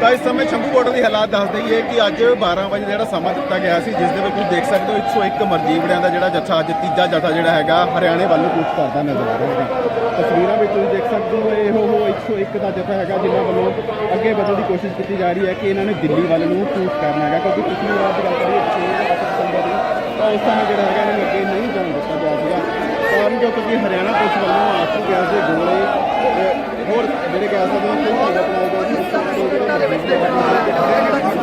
ਤਾਂ ਇਸ ਸਮੇਂ ਸ਼ੰਭੂ ਬਾਰਡਰ ਦੀ ਹਾਲਾਤ ਦੱਸ ਦਈਏ ਕਿ ਅੱਜ 12 ਵਜੇ ਜਿਹੜਾ ਸਮਾਂ ਦਿੱਤਾ ਗਿਆ ਸੀ, ਜਿਸ ਦੇ ਵਿੱਚ ਤੁਸੀਂ ਦੇਖ ਸਕਦੇ ਹੋ 101 ਮਰਜੀਵੜਿਆਂ ਦਾ ਜਿਹੜਾ ਜੱਥਾ ਅੱਜ ਤੀਜਾ ਜੱਥਾ ਜਿਹੜਾ ਹੈਗਾ ਹਰਿਆਣੇ ਵੱਲ ਨੂੰ ਕੂਚ ਕਰਦਾ ਨਜ਼ਰ ਆ ਰਿਹਾ ਹੈ। ਤਸਵੀਰਾਂ ਵਿੱਚ ਤੁਸੀਂ ਦੇਖ ਸਕਦੇ ਹੋ, ਇਹ ਉਹ 101 ਦਾ ਜੱਥਾ ਹੈਗਾ, ਜਿਨ੍ਹਾਂ ਵੱਲੋਂ ਅੱਗੇ ਵਧਣ ਦੀ ਕੋਸ਼ਿਸ਼ ਕੀਤੀ ਜਾ ਰਹੀ ਹੈ ਕਿ ਇਹਨਾਂ ਨੇ ਦਿੱਲੀ ਵੱਲ ਨੂੰ ਕੂਚ ਕਰਨਾ ਹੈਗਾ, ਕਿਉਂਕਿ ਪਿਛਲੀ ਵਾਰ ਦੀ ਗੱਲ ਕਰੀਏ ਤਾਂ ਉਸ ਸਮੇਂ ਜਿਹੜਾ ਹੈਗਾ, ਇਹਨਾਂ ਨੂੰ ਅੱਗੇ ਨਹੀਂ ਜਾਣ ਦਿੱਤਾ ਗਿਆ ਕਾਰਨ ਜੋ ਕਿ ਹਰਿਆਣਾ ਪੁਲਿਸ ਵੱਲੋਂ ਆਸੂ ਗੈਸ ਦੇ ਗੋਲੇ ਹੋਰ ਜਿਹੜੇ ਗੈਸ ਦੇ ਕਈ ਢੰਗ ਅਪਣਾਏ ਗਏ ਸੀ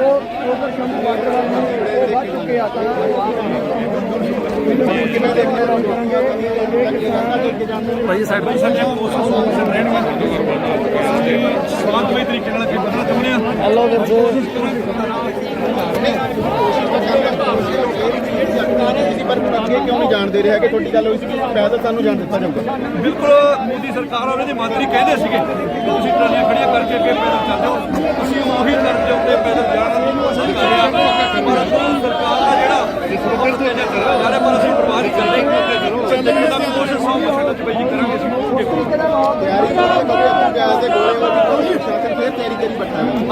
ਉਹ ਉਧਰ ਸ਼ੰਭੂ ਵੱਲ ਨੂੰ ਉਹ ਵੱਧ ਚੁੱਕੇ ਆ ਤਾਂ ਕਿਵੇਂ ਦੇਖਦੇ ਰਹੋ ਭਾਈ side by side post solution ਰਹਿਣਗੇ ਸ਼ਾਂਤਮਈ ਤਰੀਕੇ ਨਾਲ ਅੱਗੇ ਵਧਣਾ ਚਾਹੁੰਦੇ ਆ ਹੈਲੋ ਦੇਖੋ ਪਰ ਅੱਗੇ ਕਿਉਂ ਨਹੀਂ ਜਾਣ ਦੇ ਰਿਹਾ ਕਿ ਤੁਹਾਡੀ ਗੱਲ ਹੋਈ ਸੀ ਕਿ ਪੈਦਲ ਸਾਨੂੰ ਜਾਣ ਦਿੱਤਾ ਜਾਊਗਾ ਬਿਲਕੁਲ ਮੋਦੀ ਸਰਕਾਰ ਔਰ ਇਹਦੇ ਮੰਤਰੀ ਕਹਿੰਦੇ ਸੀਗੇ ਤੁਸੀਂ ਟਰਾਲੀਆਂ ਖੜੀਆਂ ਕਰਕੇ ਅੱਗੇ ਪੈਦਲ ਚੱਲ ਜਾਓ ਤੁਸੀਂ ਉਹੀ ਕਰਨ ਦੇ ਉੱਤੇ ਪੈਦਲ ਜਾਣ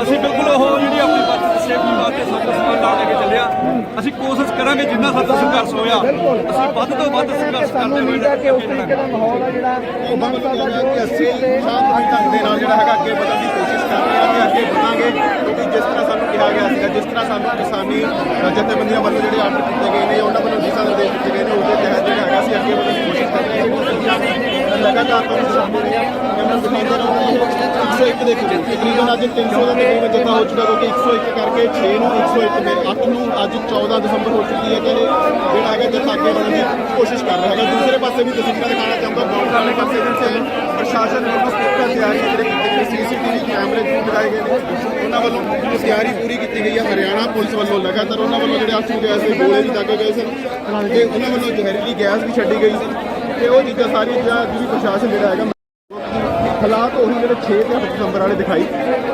ਅਸੀਂ ਬਿਲਕੁਲ ਉਹ ਜਿਹੜੀ ਆਪਣੀ ਸੇਫਟੀ ਵਾਸਤੇ ਸਭ ਸਮਾਨ ਨਾਲ ਲੈ ਕੇ ਚੱਲਿਆ। ਅਸੀਂ ਕੋਸ਼ਿਸ਼ ਕਰਾਂਗੇ ਜਿੰਨਾ ਸਾਡਾ ਸੰਘਰਸ਼ ਹੋਇਆ ਅਸੀਂ ਵੱਧ ਤੋਂ ਵੱਧ ਸੰਘਰਸ਼ ਕਰਦੇ ਹੋਏ ਕਿ ਉਸ ਤਰੀਕੇ ਦਾ ਮਾਹੌਲ ਆ ਜਿਹੜਾ ਉਹ ਬਣ ਸਕਦਾ ਕਿ ਅਸੀਂ ਸ਼ਾਂਤਮਈ ਢੰਗ ਦੇ ਨਾਲ ਜਿਹੜਾ ਹੈਗਾ ਅੱਗੇ ਵਧਣ ਦੀ ਕੋਸ਼ਿਸ਼ ਕਰ ਰਹੇ ਹਾਂ ਤੇ ਅੱਗੇ ਵਧਾਂਗੇ। ਕਿਉਂਕਿ ਜਿਸ ਤਰ੍ਹਾਂ ਸਾਨੂੰ ਕਿਹਾ ਗਿਆ ਸੀਗਾ ਜਿਸ ਤਰ੍ਹਾਂ ਸਾਨੂੰ ਕਿਸਾਨੀ ਜਥੇਬੰਦੀਆਂ ਵੱਲੋਂ ਜਿਹੜੇ ਆਰਡਰ ਕੀਤੇ ਗਏ ਨੇ ਉਹਨਾਂ ਵੱਲੋਂ ਦਿਸ਼ਾ ਨਿਰਦੇਸ਼ ਦਿੱਤੇ ਗਏ ਨੇ ਉਹਦੇ ਤਹਿਤ ਜਿਹੜਾ ਹੈਗਾ ਅਸੀਂ ਅੱਗੇ ਵਧਣ ਦੀ ਕੋਸ਼ਿਸ਼ ਕਰ ਰਹੇ ਹਾਂ। ਲਗਾਤਾਰ ਤੁਹਾਨੂੰ ਸਾਹਮਣੇ ਰਹੇ ਹਾਂ। ਮੈਂ ਦਿਖਾਉਂਦਾ ਰਹੂੰਗਾ 101 ਦੇਖੋ, ਤਕਰੀਬਨ ਅੱਜ 300 ਦਾ ਤਕਰੀਬਨ ਜੱਥਾ ਹੋ ਚੁੱਕਾ ਕਿਉਂਕਿ 101 ਕਰਕੇ 6 ਨੂੰ 101 ਦੇ 8 ਨੂੰ ਅੱਜ 14 ਦਸੰਬਰ ਹੋ ਚੁੱਕੀ ਹੈ ਤੇ ਜਿਹੜਾ ਹੈਗਾ ਜੱਥਾ ਅੱਗੇ ਵਧਣ ਦੀ ਕੋਸ਼ਿਸ਼ ਕਰ ਰਿਹਾ ਹੈਗਾ ਦੂਸਰੇ ਪਾਸੇ ਵੀ ਤਸਵੀਰਾਂ ਦਿਖਾਉਣਾ ਚਾਹੁੰਦਾ ਬਹੁਤ ਸਾਰੇ ਪਾਸੇ ਜਿੱਥੇ ਪ੍ਰਸ਼ਾਸਨ ਵੱਲੋਂ ਪੂਰੀ ਤਿਆਰੀ ਜਿਹੜੇ ਕੀਤੇ ਗਏ ਸੀਸੀਟੀਵੀ ਕੈਮਰੇ ਵੀ ਲਗਾਏ ਗਏ ਨੇ। ਉਹਨਾਂ ਵੱਲੋਂ ਤਿਆਰੀ ਪੂਰੀ ਕੀਤੀ ਗਈ ਹੈ, ਹਰਿਆਣਾ ਪੁਲਿਸ ਵੱਲੋਂ ਲਗਾਤਾਰ ਉਹਨਾਂ ਵੱਲੋਂ ਜਿਹੜੇ ਆਸੂ ਗੈਸ ਦੇ ਗੋਲੇ ਵੀ ਦਾਗੇ ਗਏ ਸਨ ਤੇ ਉਹਨਾਂ ਵੱਲੋਂ ਜ਼ਹਿਰੀਲੀ ਗੈਸ ਵੀ ਛੱਡੀ ਗਈ ਸੀ। ਤੇ ਉਹ ਚੀਜ਼ਾਂ ਸਾਰੀਆਂ ਜਿਹੜਾ ਜਿਹੜੀ ਪ੍ਰਸ਼ਾਸਨ ਜਿਹੜਾ ਹੈਗਾ ਹਾਲਾਤ ਉਹੀ ਜਿਹੜੇ 6 ਤੇ 8 ਦਸੰਬਰ ਵਾਲੇ ਦਿਖਾਈ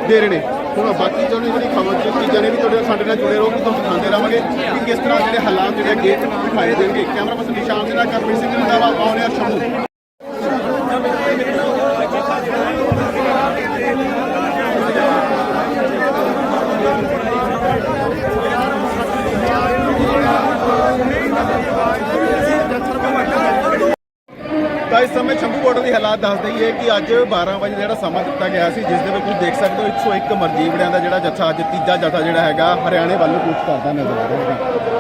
ਦੇ ਰਹੇ ਨੇ। ਹੁਣ ਬਾਕੀ ਜਿਹੜੇ ਜਿਹੜੀ ਖਬਰ ਚ ਚੀਜ਼ਾਂ ਨੇ ਵੀ ਤੁਹਾਡੇ ਸਾਡੇ ਨਾਲ ਜੁੜੇ ਰਹੋ, ਕਿ ਤੁਹਾਨੂੰ ਦਿਖਾਉਂਦੇ ਰਹਾਂਗੇ ਕਿ ਕਿਸ ਤਰ੍ਹਾਂ ਜਿਹੜੇ ਹਾਲਾਤ ਜਿਹੜੇ ਅੱਗੇ ਦਿਖਾਏ ਦੇਣਗੇ ਕੈਮਰਾ ਪਰਸਨ ਨਿਸ਼ਾਨ ਦੇ ਨਾਲ ਕਰਮੀ ਸਿੰਘ ਰੰਧਾਵਾ ਆਉਣਿਆ ਸ਼ੰਭੂ ਤਾਂ ਇਸ ਸਮੇਂ ਸ਼ੰਭੂ ਬਾਰਡਰ ਦੀ ਹਾਲਾਤ ਦੱਸ ਦਈਏ ਕਿ ਅੱਜ 12 ਵਜੇ ਜਿਹੜਾ ਸਮਾਂ ਦਿੱਤਾ ਗਿਆ ਸੀ, ਜਿਸ ਦੇ ਵਿੱਚ ਤੁਸੀਂ ਦੇਖ ਸਕਦੇ ਹੋ 101 ਮਰਜੀਵੜਿਆਂ ਦਾ ਜਿਹੜਾ ਜੱਥਾ ਅੱਜ ਤੀਜਾ ਜੱਥਾ ਜਿਹੜਾ ਹੈਗਾ ਹਰਿਆਣੇ ਵੱਲ ਨੂੰ ਕੂਚ ਕਰਦਾ ਨਜ਼ਰ ਆ ਰਿਹਾ ਹੈ।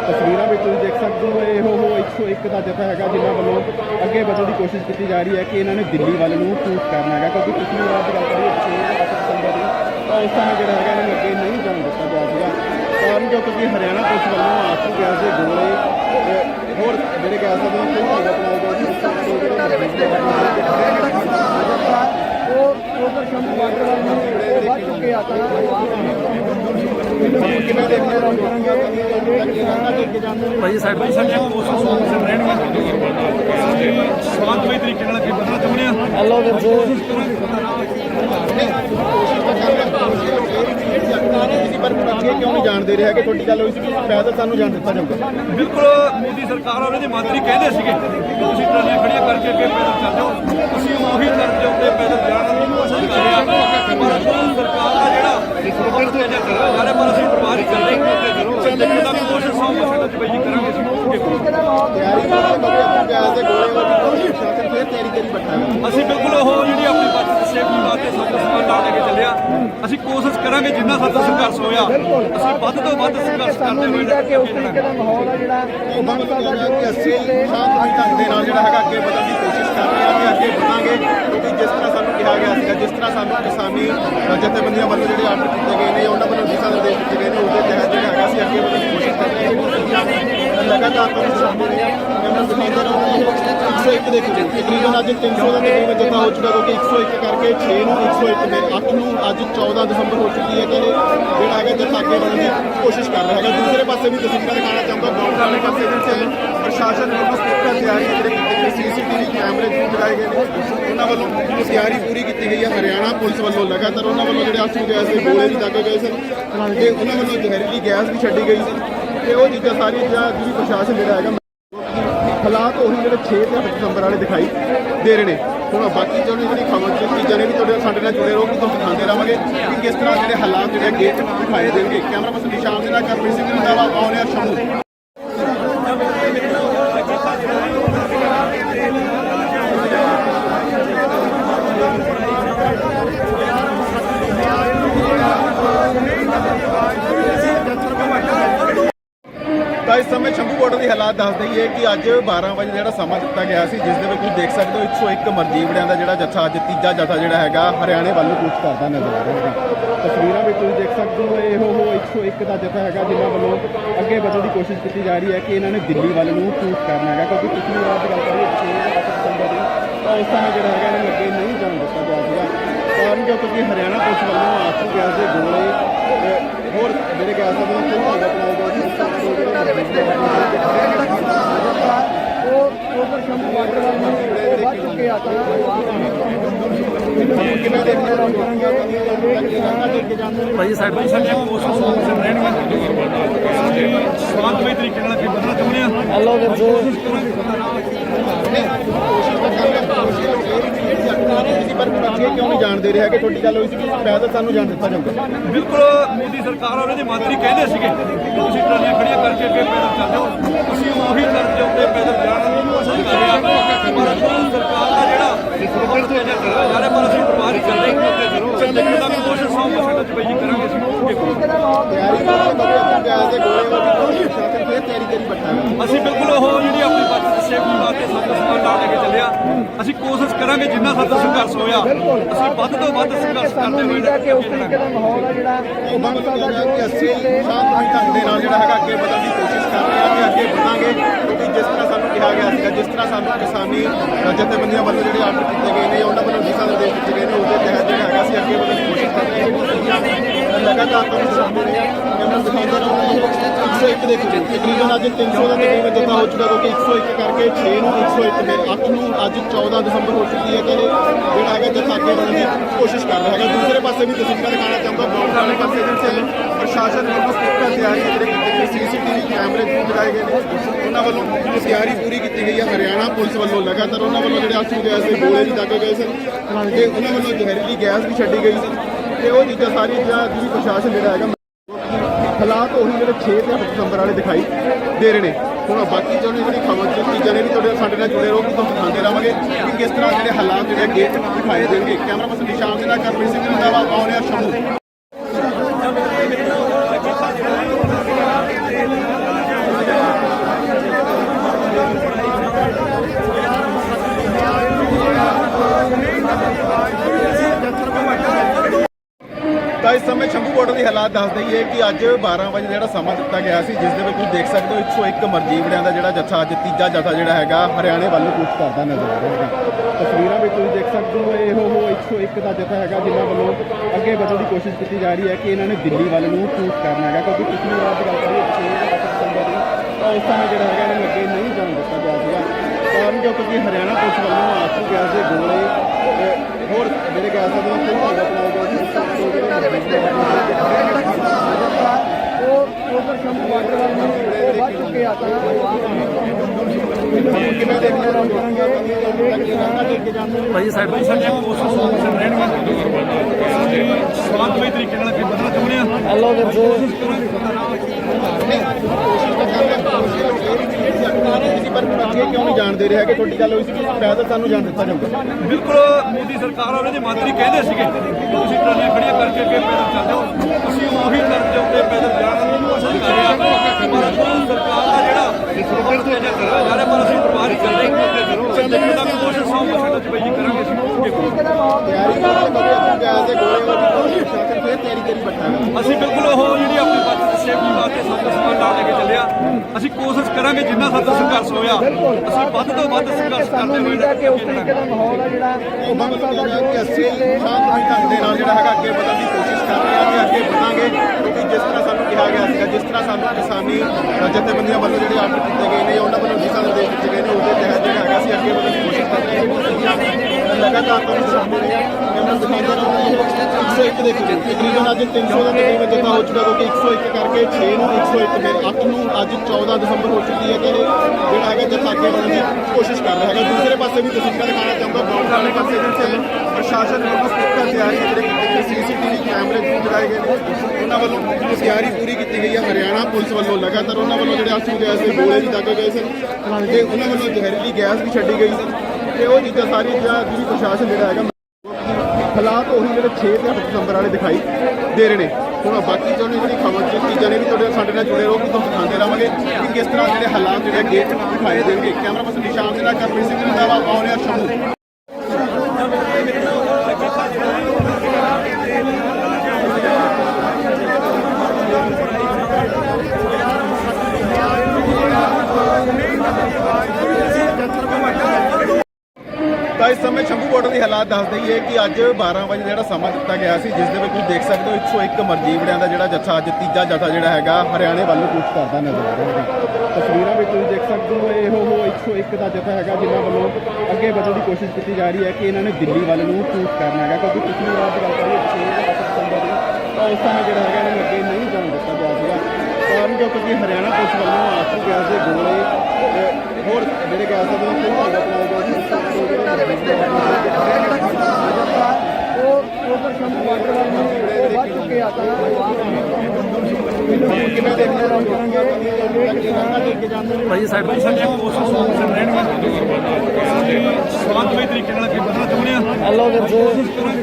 ਤਸਵੀਰਾਂ ਵਿੱਚ ਤੁਸੀਂ ਦੇਖ ਸਕਦੇ ਹੋ, ਇਹ ਉਹ 101 ਦਾ ਜੱਥਾ ਹੈਗਾ, ਜਿਨ੍ਹਾਂ ਵੱਲੋਂ ਅੱਗੇ ਵਧਣ ਦੀ ਕੋਸ਼ਿਸ਼ ਕੀਤੀ ਜਾ ਰਹੀ ਹੈ ਕਿ ਇਹਨਾਂ ਨੇ ਦਿੱਲੀ ਵੱਲ ਨੂੰ ਕੂਚ ਕਰਨਾ ਹੈਗਾ, ਕਿਉਂਕਿ ਪਿਛਲੀ ਵਾਰ ਦੀ ਗੱਲ ਕਰੀਏ ਤਾਂ ਉਸ ਸਮੇਂ ਜਿਹੜਾ ਹੈਗਾ, ਇਹਨਾਂ ਨੂੰ ਅੱਗੇ ਨਹੀਂ ਜਾਣ ਦਿੱਤਾ ਗਿਆ ਸੀਗਾ। ਕਾਰਨ ਕਿਉਂਕਿ ਹਰਿਆਣਾ ਪੁਲਿਸ ਵੱਲੋਂ ਆਸੂ ਗੈਸ ਦੇ ਗੋਲੇ ਹੋਰ ਜਿਹੜੇ ਕਹਿ ਸਕਦੇ ਕਈ ਢੰਗ ਅਪਣਾਏ ਗਏ ਸੀ ਉਸ ਉਹ ਸ਼ੰਭੂ ਬਾਰਡਰ ਨੂੰ ਉਹ ਵੱਧ ਚੁੱਕੇ ਆ। ਤਾਂ ਭਾਈ ਸਾਈਡ ਸਾਈਡ ਪੋਸਟ ਸੋਲੂਸ਼ਨ ਰਹਿਣਗੇ ਸ਼ਾਂਤਮਈ ਤਰੀਕੇ ਨਾਲ ਅੱਗੇ ਵਧਣਾ ਚਾਹੁੰਦੇ ਆ ਪਰ ਅੱਗੇ ਕਿਉਂ ਨਹੀਂ ਜਾਣ ਦੇ ਰਿਹਾ ਕਿ ਤੁਹਾਡੀ ਗੱਲ ਹੋਈ ਸੀ ਕਿ ਪੈਦਲ ਸਾਨੂੰ ਜਾਣ ਦਿੱਤਾ ਜਾਊਗਾ ਬਿਲਕੁਲ ਮੋਦੀ ਸਰਕਾਰ ਔਰ ਇਹਦੇ ਮੰਤਰੀ ਕਹਿੰਦੇ ਸੀਗੇ ਕਿ ਤੁਸੀਂ ਟਰਾਲੀਆਂ ਖੜੀਆਂ ਕਰਕੇ ਅੱਗੇ ਪੈਦਲ ਚੱਲ ਜਾਓ। ਤੁਸੀਂ ਉਹੀ ਦੇ ਉੱਤੇ ਪੈਦਲ ਜਾਣ। ਦੀ ਕੋਸ਼ਿਸ਼ ਕਰ ਰਹੇ ਆ ਪਰ ਸਰਕਾਰ ਦਾ ਪਰ ਅਸੀਂ ਪਰਵਾਹ ਨਹੀਂ ਕਰਦੇ ਚੱਲਣ ਦਾ ਕੋਸ਼ਿਸ਼ ਸੌ ਪਰਸੈਂਟ ਚ ਕਰਾਂਗੇ, ਅਸੀਂ ਬਿਲਕੁਲ ਉਹ ਜਿਹੜੀ ਆਪਣੀ ਬੱਚਤ ਸੇਫਟੀ ਵਾਸਤੇ ਸਭ ਸਮਾਨ ਲੈ ਕੇ ਚੱਲਿਆ ਅਸੀਂ ਕੋਸ਼ਿਸ਼ ਕਰਾਂਗੇ ਜਿੰਨਾ ਸਾਡਾ ਸੰਘਰਸ਼ ਹੋਇਆ, ਅਸੀਂ ਵੱਧ ਤੋਂ ਵੱਧ ਸੰਘਰਸ਼ ਕਰਦੇ ਹੋਏ ਕਿ ਉਸ ਤਰੀਕੇ ਦਾ ਮਾਹੌਲ ਆ ਜਿਹੜਾ ਉਹ ਬਣ ਸਕਦਾ ਕਿ ਅਸੀਂ ਸ਼ਾਂਤਮਈ ਢੰਗ ਦੇ ਨਾਲ ਜਿਹੜਾ ਹੈਗਾ ਅੱਗੇ ਵਧਣ ਦੀ ਕੋਸ਼ਿਸ਼ ਕਰ ਰਹੇ ਹਾਂ ਕਿ ਅੱਗੇ ਵਧਾਂਗੇ। ਕਿਉਂਕਿ ਜਿਸ ਤਰ੍ਹਾਂ ਸਾਨੂੰ ਕਿਹਾ ਗਿਆ ਸੀਗਾ, ਜਿਸ ਤਰ੍ਹਾਂ ਸਾਨੂੰ ਕਿਸਾਨੀ ਜਥੇਬੰਦੀਆਂ ਵੱਲੋਂ ਜਿਹੜੇ ਆਰਡਰ ਕੀਤੇ ਗਏ ਨੇ ਉਹਨਾਂ ਵੱਲੋਂ ਦਿਸ਼ਾ ਨਿਰਦੇਸ਼ ਦਿੱਤੇ ਗਏ ਨੇ, ਉਹਦੇ ਤਹਿਤ ਜਿਹੜਾ ਹੈਗਾ ਅਸੀਂ ਅੱਗੇ ਵਧਣ ਦੀ ਕੋਸ਼ਿਸ਼ ਕਰ ਰਹੇ ਹਾਂ। ਲਗਾਤਾਰ ਤੁਹਾਨੂੰ ਸਾਹਮਣੇ ਰਹੇ ਹਾਂ ਮੈਂ ਦਿਖਾਉਂਦਾ ਰਹੂੰਗਾ 101 ਦੇਖੋ, ਤਕਰੀਬਨ ਅੱਜ 300 ਦਾ ਤਕਰੀਬਨ ਜੱਥਾ ਹੋ ਚੁੱਕਾ ਕਿਉਂਕਿ 101 ਕਰਕੇ 6 ਨੂੰ 101 ਦੇ 8 ਨੂੰ ਅੱਜ 14 ਦਸੰਬਰ ਹੋ ਚੁੱਕੀ ਹੈ ਤੇ ਜਿਹੜਾ ਹੈਗਾ ਜੱਥਾ ਅੱਗੇ ਵਧਣ ਦੀ ਕੋਸ਼ਿਸ਼ ਕਰ ਰਿਹਾ ਹੈਗਾ ਦੂਸਰੇ ਪਾਸੇ ਵੀ ਤਸਵੀਰਾਂ ਦਿਖਾਉਣਾ ਚਾਹੁੰਦਾ ਗਰਾਊਂਡ ਵਾਲੇ ਪਾਸੇ ਵੀ ਤੇ ਪ੍ਰਸ਼ਾਸਨ ਵੱਲੋਂ ਪੂਰੀ ਤਿਆਰੀ ਜਿਹੜੇ ਕੀਤੇ ਗਏ ਸੀਸੀਟੀਵੀ ਕੈਮਰੇ ਵੀ ਲਗਾਏ ਗਏ ਨੇ। ਉਹਨਾਂ ਵੱਲੋਂ ਤਿਆਰੀ ਪੂਰੀ ਕੀਤੀ ਗਈ ਹੈ, ਹਰਿਆਣਾ ਪੁਲਿਸ ਵੱਲੋਂ ਲਗਾਤਾਰ ਉਹਨਾਂ ਵੱਲੋਂ ਜਿਹੜੇ ਆਸੂ ਗੈਸ ਦੇ ਗੋਲੇ ਵੀ ਦਾਗੇ ਗਏ ਸਨ। ਤੇ ਉਹਨਾਂ ਵੱਲੋਂ ਜ਼ਹਿਰੀਲੀ ਗੈਸ ਵੀ ਛੱਡੀ ਗਈ ਸੀ। ਤੇ ਉਹ ਚੀਜ਼ਾਂ ਸਾਰੀਆਂ ਜਿਹੜਾ ਜਿਹੜੀ ਪ੍ਰਸ਼ਾਸਨ ਜਿਹੜਾ ਹੈਗਾ ਹਾਲਾਤ ਉਹੀ ਜਿਹੜੇ 6 ਤੇ 8 ਦਸੰਬਰ ਵਾਲੇ ਦਿਖਾਈ ਦੇ ਰਹੇ ਨੇ। ਹੁਣ ਬਾਕੀ ਜੋ ਜਿਹੜੀ ਖਬਰ ਜੋ ਚੀਜ਼ਾਂ ਨੇ ਵੀ ਤੁਹਾਡੇ ਸਾਡੇ ਨਾਲ ਜੁੜੇ ਰਹੋ ਕਿ ਤੁਹਾਨੂੰ ਦਿਖਾਉਂਦੇ ਰਹਾਂਗੇ ਕਿ ਕਿਸ ਤਰ੍ਹਾਂ ਜਿਹੜੇ ਹਾਲਾਤ ਜਿਹੜੇ ਗੇਟ ਦਿਖਾਏ ਦੇਣਗੇ ਕੈਮਰਾ ਪਰਸਨ ਨਿਸ਼ਾਨ ਦੇ ਨਾਲ ਕਰਪ੍ਰੀਤ ਸਿੰਘ ਰੰਧਾਵਾ, ਆਉਣੇ ਆ ਸ਼ੰਭੂ ਤਾਂ ਇਸ ਦੀ ਹਾਲਾਤ ਦੱਸ ਦਈਏ ਕਿ ਅੱਜ 12 ਵਜੇ ਜਿਹੜਾ ਸਮਾਂ ਦਿੱਤਾ ਗਿਆ ਸੀ, ਜਿਸ ਦੇ ਵਿੱਚ ਤੁਸੀਂ ਦੇਖ ਸਕਦੇ ਹੋ 101 ਮਰਜੀਵੜਿਆਂ ਦਾ ਜਿਹੜਾ ਜੱਥਾ, ਅੱਜ ਤੀਜਾ ਜਥਾ ਜਿਹੜਾ ਹੈਗਾ, ਹਰਿਆਣੇ ਵੱਲ ਨੂੰ ਕੂਚ ਕਰਦਾ ਨਜ਼ਰ ਆ ਰਿਹਾ ਹੈ। ਤਸਵੀਰਾਂ ਵਿੱਚ ਤੁਸੀਂ ਦੇਖ ਸਕਦੇ ਹੋ, ਇਹ ਉਹ 101 ਦਾ ਜਥਾ ਹੈਗਾ, ਜਿਨ੍ਹਾਂ ਵੱਲੋਂ ਅੱਗੇ ਵਧਣ ਦੀ ਕੋਸ਼ਿਸ਼ ਕੀਤੀ ਜਾ ਰਹੀ ਹੈ ਕਿ ਇਹਨਾਂ ਨੇ ਦਿੱਲੀ ਵੱਲ ਨੂੰ ਕੂਚ ਕਰਨਾ ਹੈਗਾ, ਕਿਉਂਕਿ ਪਿਛਲੀ ਵਾਰ ਦੀ ਗੱਲ ਕਰੀਏ ਤਾਂ ਉਸ ਸਮੇਂ ਜਿਹੜਾ ਹੈਗਾ, ਇਹਨਾਂ ਨੂੰ ਅੱਗੇ ਨਹੀਂ ਜਾਣ ਦਿੱਤਾ ਗਿਆ ਸੀਗਾ। ਕਾਰਨ ਜੋ ਕਿਉਂਕਿ ਹਰਿਆਣਾ ਪੁਲਿਸ ਵੱਲੋਂ ਆਸੂ ਗੈਸ ਦੇ ਗੋਲੇ ਤੇ ਹੋਰ ਜਿਹੜੇ ਗੈਸ ਦੇ ਵਿੱਚ ਕਈ ਭਾਗਾ ਚਲਾਏ ਸੀ ਉਹ ਉਧਰ ਸ਼ੰਭੂ ਬਾਰਡਰ ਵੱਲ ਨੂੰ ਉਹ ਵੱਧ ਚੁੱਕੇ ਆ ਤਾਂ ਕਿਵੇਂ ਦੇਖਦੇ ਰਹੋ ਕਰਾਂਗੇ ਭਾਈ ਸਾਈਡ ਤੋਂ ਸਾਡੇ ਕੋਸ਼ਿਸ਼ ਰਹਿਣਗੇ। ਸ਼ਾਂਤਮਈ ਤਰੀਕੇ ਨਾਲ ਅੱਗੇ ਵਧਣਾ ਚਾਹੁੰਦੇ ਆ ਹਲੋ ਵੀਰ ਪਰ ਅੱਗੇ ਕਿਉਂ ਨਹੀਂ ਜਾਣ ਦੇ ਰਿਹਾ ਕਿ ਤੁਹਾਡੀ ਗੱਲ ਹੋਈ ਸੀ ਕਿ ਪੈਦਲ ਸਾਨੂੰ ਜਾਣ ਦਿੱਤਾ ਜਾਂਦਾ ਬਿਲਕੁਲ ਮੋਦੀ ਸਰਕਾਰ ਔਰ ਇਹਦੇ ਮੰਤਰੀ ਕਹਿੰਦੇ ਸੀਗੇ ਤੁਸੀਂ ਟਰਾਲੀਆਂ ਖੜੀਆਂ ਕਰਕੇ ਅੱਗੇ ਪੈਦਲ ਚੱਲ ਜਾਓ ਅਸੀਂ ਉਹੀ ਕਰਦੇ ਉੱਤੇ ਪੈਦਲ ਜਾਣ ਦੀ ਕੋਸ਼ਿਸ਼ ਕਰ ਸਰਕਾਰ ਦਾ ਜਿਹੜਾ ਬਹੁਤ ਤੇਜ਼ਾ ਕਰ ਜਾ ਰਿਹਾ ਪਰ ਅਸੀਂ ਪਰਵਾਹ ਨਹੀਂ ਕਰਦੇ ਦੇਖਣ ਦਾ ਕੋਸ਼ਿਸ਼ ਸੌ ਪਰਸੈਂਟ ਚ ਪਈ ਕਰਾਂਗੇ ਅਸੀਂ ਤਰੀਕੇ ਦਾ ਮਾਹੌਲ ਤਿਆਰੀ ਕਰਾਂਗੇ ਬਾਬੇ ਆਪਾਂ ਗੈਸ ਦੇ ਗੋਲੇ ਵਾਲੀ ਸ਼ਾਸਨ ਫੇਰ ਤਿਆਰੀ ਕਰੀ ਬੱਟਾ ਅਸੀਂ ਬਿਲਕੁਲ ਉਹ ਜਿਹੜੀ ਆਪਣੀ ਬਚਤ ਸੇਫਟੀ ਵਾਸਤੇ ਸਭ ਤੋਂ ਸਮਾਨ ਲਾ ਕੇ ਚੱਲਿਆ ਅਸੀਂ ਕੋਸ਼ਿਸ਼ ਕਰਾਂਗੇ ਜਿੰਨਾ ਸਾਡਾ ਸੰਘਰਸ਼ ਹੋਇਆ ਅਸੀਂ ਵੱਧ ਤੋਂ ਵੱਧ ਸੰਘਰਸ਼ ਕਰਦੇ ਹੋਏ ਉਮੀਦ ਹੈ ਕਿ ਉਸ ਤਰੀਕੇ ਦਾ ਮਾਹੌਲ ਹੈ ਜਿਹੜਾ ਉਹ ਬਣ ਸਕਦਾ ਜੋ ਕਿ ਅਸੀਂ ਸ਼ਾਂਤਮਈ ਢੰਗ ਦੇ ਨਾਲ ਜਿਹੜਾ ਹੈਗਾ ਅੱਗੇ ਵਧਣ ਦੀ ਕੋਸ਼ਿਸ਼ ਕਰ ਰਹੇ ਹਾਂ ਕਿ ਅੱਗੇ ਵਧਾਂਗੇ। ਕਿਉਂਕਿ ਜਿਸ ਤਰ੍ਹਾਂ ਸਾਨੂੰ ਕਿਹਾ ਗਿਆ ਸੀਗਾ ਜਿਸ ਤਰ੍ਹਾਂ ਸਾਨੂੰ ਕਿਸਾਨੀ ਜਥੇਬੰਦੀਆਂ ਵੱਲੋਂ ਜਿਹੜੇ ਆਰਡਰ ਕੀਤੇ ਗਏ ਨੇ ਉਹਨਾਂ ਵੱਲੋਂ ਦਿਸ਼ਾ ਨਿਰਦੇਸ਼ ਦਿੱਤੇ ਗਏ ਨੇ ਉਹਦੇ ਤਹਿਤ ਜਿਹੜਾ ਹੈਗਾ ਅਸੀਂ ਅੱਗੇ ਵਧਣ ਦੀ ਕੋਸ਼ਿਸ਼ ਕਰ ਰਹੇ ਹਾਂ। ਲਗਾਤਾਰ ਤੁਹਾਨੂੰ ਦਿਖਾਉਂਦੇ ਰਹੇ ਹਾਂ। ਕੈਮਰਾ ਦਿਖਾਉਂਦੇ ਰਹੋ 101 ਦੇ ਤਕਰੀਬਨ ਅੱਜ 300 ਦਾ ਤਕਰੀਬਨ ਜੱਥਾ ਹੋ ਚੁੱਕਾ ਕਿਉਂਕਿ 101 ਕਰਕੇ 6 ਨੂੰ 101 ਦੇ 8 ਨੂੰ ਅੱਜ 14 ਦਸੰਬਰ ਹੋ ਚੁੱਕੀ ਹੈ ਕਿ ਜਿਹੜਾ ਹੈਗਾ ਜੱਥਾ ਅੱਗੇ ਵਧਣ ਦੀ ਕੋਸ਼ਿਸ਼ ਕਰ ਰਿਹਾ ਹੈਗਾ। ਦੂਸਰੇ ਪਾਸੇ ਵੀ ਤਸਵੀਰਾਂ ਦਿਖਾਉਣਾ ਚਾਹੁੰਦਾ ਬੌਂਡ ਵਾਲੇ ਪਾਸੇ ਜਿਹੜੇ ਪ੍ਰਸ਼ਾਸਨ ਵੱਲੋਂ ਪੂਰੀ ਤਿਆਰੀ ਜਿਹੜੇ ਕੀਤੇ ਗਏ ਸੀਸੀਟੀਵੀ ਕੈਮਰੇ ਵੀ ਲਗਾਏ ਗਏ ਨੇ। ਉਹਨਾਂ ਵੱਲੋਂ ਤਿਆਰੀ ਪੂਰੀ ਕੀਤੀ ਗਈ ਹੈ, ਹਰਿਆਣਾ ਪੁਲਿਸ ਵੱਲੋਂ ਲਗਾਤਾਰ। ਉਹਨਾਂ ਵੱਲੋਂ ਜਿਹੜੇ ਆਸੂ ਗੈਸ ਦੇ ਗੋਲੇ ਵੀ ਦਾਗੇ ਗਏ ਸਨ। ਤੇ ਉਹਨਾਂ ਵੱਲੋਂ ਜ਼ਹਿਰੀਲੀ ਗੈਸ ਵੀ ਛੱਡੀ ਗਈ ਸੀ। ਤੇ ਉਹ ਚੀਜ਼ਾਂ ਸਾਰੀ ਜਿਹੜਾ ਜਿਹੜੀ ਪ੍ਰਸ਼ਾਸਨ ਜਿਹੜਾ ਹੈਗਾ, ਹਾਲਾਤ ਉਹੀ ਜਿਹੜੇ 6 ਤੇ 8 ਦਸੰਬਰ ਵਾਲੇ ਦਿਖਾਈ ਦੇ ਰਹੇ ਨੇ। ਹੁਣ ਬਾਕੀ ਜੋ ਜਿਹੜੀ ਖਬਰ ਜੋ ਚੀਜ਼ਾਂ ਨੇ ਵੀ ਤੁਹਾਡੇ ਸਾਡੇ ਨਾਲ ਜੁੜੇ ਰਹੋ ਕਿ ਤੁਹਾਨੂੰ ਦਿਖਾਉਂਦੇ ਰਹਾਂਗੇ ਕਿ ਕਿਸ ਤਰ੍ਹਾਂ ਜਿਹੜੇ ਹਾਲਾਤ ਜਿਹੜੇ ਅੱਗੇ ਦਿਖਾਏ ਦੇਣਗੇ ਕੈਮਰਾ ਪਰਸਨ ਨਿਸ਼ਾਨ ਦੇ ਨਾਲ ਕਰਪ੍ਰੀਤ ਸਿੰਘ ਰੰਧਾਵਾ, ਆਉਣੇ ਆ ਸ਼ੰਭੂ ਤਾਂ ਇਸ ਸਮੇਂ ਸ਼ੰਭੂ ਬਾਰਡਰ ਦੀ ਹਾਲਾਤ ਦੱਸ ਦਈਏ ਕਿ ਅੱਜ 12 ਵਜੇ ਜਿਹੜਾ ਸਮਾਂ ਦਿੱਤਾ ਗਿਆ ਸੀ, ਜਿਸ ਦੇ ਵਿੱਚ ਤੁਸੀਂ ਦੇਖ ਸਕਦੇ ਹੋ 101 ਮਰਜੀਵੜਿਆਂ ਦਾ ਜਿਹੜਾ ਜੱਥਾ ਅੱਜ ਤੀਜਾ ਜਥਾ ਜਿਹੜਾ ਹੈਗਾ ਹਰਿਆਣੇ ਵੱਲ ਨੂੰ ਕੂਚ ਕਰਦਾ ਨਜ਼ਰ ਆ ਰਿਹਾ ਹੈਗਾ ਤਸਵੀਰਾਂ ਵਿੱਚ ਤੁਸੀਂ ਦੇਖ ਸਕਦੇ ਹੋ, ਇਹ ਉਹ 101 ਦਾ ਜਥਾ ਹੈਗਾ, ਜਿਨ੍ਹਾਂ ਵੱਲੋਂ ਅੱਗੇ ਵਧਣ ਦੀ ਕੋਸ਼ਿਸ਼ ਕੀਤੀ ਜਾ ਰਹੀ ਹੈ ਕਿ ਇਹਨਾਂ ਨੇ ਦਿੱਲੀ ਵੱਲ ਨੂੰ ਕੂਚ ਕਰਨਾ ਹੈਗਾ, ਕਿਉਂਕਿ ਪਿਛਲੀ ਵਾਰ ਦੀ ਗੱਲ ਕਰੀਏ ਪਿਛਲੇ ਦਸੰਬਰ ਦੀ ਤਾਂ ਉਸ ਸਮੇਂ ਜਿਹੜਾ ਹੈਗਾ, ਇਹਨਾਂ ਨੂੰ ਅੱਗੇ ਨਹੀਂ ਜਾਣ ਦਿੱਤਾ ਜੋ ਕਿਉਂਕਿ ਹਰਿਆਣਾ ਪੁਲਿਸ ਵੱਲੋਂ ਆਸੂ ਗੈਸ ਦੇ ਗੋਲੇ ਹੋਰ ਜਿਹੜੇ ਗੈਸ ਦੇ ਵਿੱਚ ਕਈ ਭਾਗਾ ਸੀ ਉਹ ਉਧਰ ਸ਼ੰਭੂ ਬਾਰਡਰ ਵੱਲ ਨੂੰ ਉਹ ਵੱਧ ਚੁੱਕੇ ਆ ਤਾਂ ਕਿਵੇਂ ਦੇਖਦੇ ਰਹੋ ਕਰਾਂਗੇ ਭਾਈ ਸਾਈਡ ਤੋਂ ਸਾਡੇ ਕੋਸ਼ਿਸ਼ ਰਹਿਣਗੇ ਸ਼ਾਂਤਮਈ ਤਰੀਕੇ ਨਾਲ ਅੱਗੇ ਵਧਣਾ ਚਾਹੁੰਦੇ ਆ ਹਲੋ ਵੀਰ ਪਰ ਅੱਗੇ ਕਿਉਂ ਨਹੀਂ ਜਾਣ ਦੇ ਰਿਹਾ ਕਿ ਤੁਹਾਡੀ ਗੱਲ ਹੋਈ ਸੀ ਕਿ ਪੈਦਲ ਸਾਨੂੰ ਜਾਣ ਦਿੱਤਾ ਜਾਂਦਾ ਬਿਲਕੁਲ, ਮੋਦੀ ਸਰਕਾਰ ਔਰ ਇਹਦੇ ਮੰਤਰੀ ਕਹਿੰਦੇ ਸੀਗੇ ਤੁਸੀਂ ਟਰਾਲੀਆਂ ਖੜੀਆਂ ਕਰਕੇ ਅੱਗੇ ਪੈਦਲ ਚੱਲ ਜਾਓ, ਤੁਸੀਂ ਉਹੀ ਕਰਦੇ ਉੱਤੇ ਪੈਦਲ ਜਾਣ ਦੀ ਕੋਸ਼ਿਸ਼ ਕਰ ਰਹੇ ਹਾਂ। ਪਰ ਸਰਕਾਰ ਦਾ ਜਿਹੜਾ ਬਹੁਤ ਤੇਜ਼ਾ ਕਰ ਜਾ ਰਿਹਾ, ਪਰ ਅਸੀਂ ਪਰਵਾਹ ਨਹੀਂ ਕਰਦੇ ਦੇਖਣ ਦਾ ਕੋਸ਼ਿਸ਼ ਸੌ ਪਰਸੈਂਟ ਚ ਪਈ ਕਰਾਂਗੇ ਅਸੀਂ ਅਸੀਂ ਬਿਲਕੁਲ ਉਹ ਜਿਹੜੀ ਆਪਣੀ ਬਚਤ ਸੇਫਟੀ ਵਾਸਤੇ ਸਭ ਤੋਂ ਸਮਾਨ ਲਾ ਕੇ ਚੱਲਿਆ। ਅਸੀਂ ਕੋਸ਼ਿਸ਼ ਕਰਾਂਗੇ ਜਿੰਨਾ ਸਾਡਾ ਸੰਘਰਸ਼ ਹੋਇਆ ਅਸੀਂ ਵੱਧ ਤੋਂ ਵੱਧ ਸੰਘਰਸ਼ ਕਰਦੇ ਉਮੀਦ ਹੈ ਕਿ ਉਸ ਹੋਏ ਤਰੀਕੇ ਦਾ ਮਾਹੌਲ ਹੈ ਜਿਹੜਾ ਉਹ ਬਣ ਸਕਦਾ ਜੋ ਕਿ ਅਸੀਂ ਸ਼ਾਂਤਮਈ ਢੰਗ ਦੇ ਨਾਲ ਜਿਹੜਾ ਹੈਗਾ ਅੱਗੇ ਵਧਣ ਦੀ ਕੋਸ਼ਿਸ਼ ਕਰ ਰਹੇ ਹਾਂ ਕਿ ਅੱਗੇ ਵਧਾਂਗੇ। ਕਿਉਂਕਿ ਜਿਸ ਤਰ੍ਹਾਂ ਸਾਨੂੰ ਕਿਹਾ ਗਿਆ ਸੀਗਾ ਜਿਸ ਤਰ੍ਹਾਂ ਸਾਨੂੰ ਕਿਸਾਨੀ ਜਥੇਬੰਦੀਆਂ ਵੱਲੋਂ ਜਿਹੜੇ ਆਰਡਰ ਕੀਤੇ ਗਏ ਨੇ ਉਹਨਾਂ ਵੱਲੋਂ ਦਿਸ਼ਾ ਨਿਰਦੇਸ਼ ਦਿੱਤੇ ਗਏ ਨੇ ਉਹਦੇ ਤਹਿਤ ਜਿਹੜਾ ਹੈਗਾ ਅਸੀਂ ਅੱਗੇ ਵਧਣ ਦੀ ਕੋਸ਼ਿਸ਼ ਕਰ ਰਹੇ ਹਾਂ। ਲਗਾਤਾਰ ਤੁਹਾਨੂੰ ਦਿਖਾਉਂਦੇ ਰਹੇ। ਹਾਂ ਕੈਮਰਾ ਦਿਖਾਉਂਦੇ 101 ਦੇ ਤਕਰੀਬਨ ਅੱਜ 300 ਦਾ ਤਕਰੀਬਨ ਜਥਾ ਹੋ ਚੁੱਕਾ ਕਿਉਂਕਿ 101 ਕਰਕੇ ਕਰਕੇ 6 ਨੂੰ 101 ਦੇ 8 ਨੂੰ, ਅੱਜ 14 ਦਸੰਬਰ ਹੋ ਚੁੱਕੀ ਹੈ ਤੇ ਜਿਹੜਾ ਹੈਗਾ ਜਥਾ ਅੱਗੇ ਵਧਣ ਦੀ ਕੋਸ਼ਿਸ਼ ਕਰ ਰਿਹਾ ਹੈਗਾ। ਦੂਸਰੇ ਪਾਸੇ ਵੀ ਤਸਵੀਰਾਂ ਦਿਖਾਉਣਾ ਚਾਹੁੰਦਾ ਗਰਾਊਂਡ ਵਾਲੇ ਪਾਸੇ ਜਿੱਥੇ ਪ੍ਰਸ਼ਾਸਨ ਵੱਲੋਂ ਪੁਖਤਾ ਤਿਆਰੀ ਜਿਹੜੇ ਕੀਤੇ ਸੀਸੀਟੀਵੀ ਕੈਮਰੇ ਵੀ ਲਗਾਏ ਗਏ ਨੇ। ਉਹਨਾਂ ਵੱਲੋਂ ਤਿਆਰੀ ਪੂਰੀ ਕੀਤੀ ਗਈ ਹੈ। ਹਰਿਆਣਾ ਪੁਲਿਸ ਵੱਲੋਂ ਲਗਾਤਾਰ ਉਹਨਾਂ ਵੱਲੋਂ ਜਿਹੜੇ ਆਸੂ ਗੈਸ ਦੇ ਗੋਲੇ ਵੀ ਦਾਗੇ ਗਏ ਸਨ ਤੇ ਉਹਨਾਂ ਵੱਲੋਂ ਜ਼ਹਿਰੀਲੀ ਗੈਸ ਵੀ ਛੱਡੀ ਗਈ ਸੀ ਤੇ ਉਹ ਚੀਜ਼ਾਂ ਸਾਰੀਆਂ ਜਿਹੜਾ ਜਿਹੜੀ ਪ੍ਰਸ਼ਾਸਨ ਜਿਹੜਾ ਹੈਗਾ ਹਾਲਾਤ ਉਹੀ ਜਿਹੜੇ 6 ਤੇ 8 ਦਸੰਬਰ ਵਾਲੇ ਦਿਖਾਈ ਦੇ ਰਹੇ ਨੇ। ਹੁਣ ਬਾਕੀ ਜਿਹੜੇ ਜਿਹੜੀ ਖਬਰ ਚ ਚੀਜ਼ਾਂ ਨੇ ਵੀ ਤੁਹਾਡੇ ਸਾਡੇ ਨਾਲ ਜੁੜੇ ਰਹੋ ਕਿ ਤੁਹਾਨੂੰ ਦਿਖਾਉਂਦੇ ਰਹਾਂਗੇ ਕਿ ਕਿਸ ਤਰ੍ਹਾਂ ਜਿਹੜੇ ਹਾਲਾਤ ਜਿਹੜੇ ਅੱਗੇ ਦਿਖਾਏ ਦੇਣਗੇ ਕੈਮਰਾ ਪਰਸਨ ਨਿਸ਼ਾਨ ਦੇ ਨਾਲ ਕਰਪ੍ਰੀਤ ਸਿੰਘ ਰੰਧਾਵਾ, ਆਉਣੇ ਸ਼ਾਮੂ ਤਾਂ ਇਸ ਸਮੇਂ ਸ਼ੰਭੂ ਬਾਰਡਰ ਦੀ ਹਾਲਾਤ ਦੱਸ ਦਈਏ ਕਿ ਅੱਜ 12 ਵਜੇ ਜਿਹੜਾ ਸਮਾਂ ਦਿੱਤਾ ਗਿਆ ਸੀ, ਜਿਸ ਦੇ ਵਿੱਚ ਤੁਸੀਂ ਦੇਖ ਸਕਦੇ ਹੋ 101 ਮਰਜੀਵੜਿਆਂ ਦਾ ਜਿਹੜਾ ਜੱਥਾ, ਅੱਜ ਤੀਜਾ ਜਥਾ ਜਿਹੜਾ ਹੈਗਾ, ਹਰਿਆਣੇ ਵੱਲ ਨੂੰ ਕੂਚ ਕਰਦਾ ਨਜ਼ਰ ਆ ਰਿਹਾ ਹੈ। ਤਸਵੀਰਾਂ ਵਿੱਚ ਤੁਸੀਂ ਦੇਖ ਸਕਦੇ ਹੋ, ਇਹ ਉਹ 101 ਦਾ ਜਥਾ ਹੈਗਾ, ਜਿਨ੍ਹਾਂ ਵੱਲੋਂ ਅੱਗੇ ਵਧਣ ਦੀ ਕੋਸ਼ਿਸ਼ ਕੀਤੀ ਜਾ ਰਹੀ ਹੈ ਕਿ ਇਹਨਾਂ ਨੇ ਦਿੱਲੀ ਵੱਲ ਨੂੰ ਕੂਚ ਕਰਨਾ ਹੈਗਾ, ਕਿਉਂਕਿ ਪਿਛਲੀ ਵਾਰ ਦੀ ਗੱਲ ਕਰੀਏ 6 ਦਸੰਬਰ ਦੀ ਤਾਂ ਉਸ ਸਮੇਂ ਜਿਹੜਾ ਹੈਗਾ, ਇਹਨਾਂ ਨੂੰ ਅੱਗੇ ਨਹੀਂ ਜਾਣ ਦਿੱਤਾ ਗਿਆ ਸੀਗਾ। ਕਾਰਨ ਕਿਉਂਕਿ ਹਰਿਆਣਾ ਪੁਲਿਸ ਵੱਲੋਂ ਆਸੂ ਗੈਸ ਦੇ ਗੋਲੇ ਤੇ ਹੋਰ ਜਿਹੜੇ ਗੈਸ ਦੇ ਕਈ ਚਲਾਏ ਗਏ ਸੀ ਉਹ ਉਧਰ ਸ਼ੰਭੂ ਬਾਰਡਰ ਵੱਲ ਨੂੰ। ਉਹ ਵੱਧ ਚੁੱਕੇ ਆ ਤਾਂ ਕਿਵੇਂ ਦੇਖਦੇ ਰਹੋ ਕਰਾਂਗੇ ਭਾਈ ਬਾਈ ਸਾਈਡ ਇੱਕ ਕੋਸ਼ਿਸ਼ ਸੋਲੂਸ਼ਨ ਰਹਿਣਗੇ ਸ਼ਾਂਤਮਈ ਤਰੀਕੇ ਨਾਲ ਅੱਗੇ ਵਧਣਾ ਚਾਹੁੰਦੇ ਆ ਵੀਰ ਤੁਸੀਂ ਪਰ ਅੱਗੇ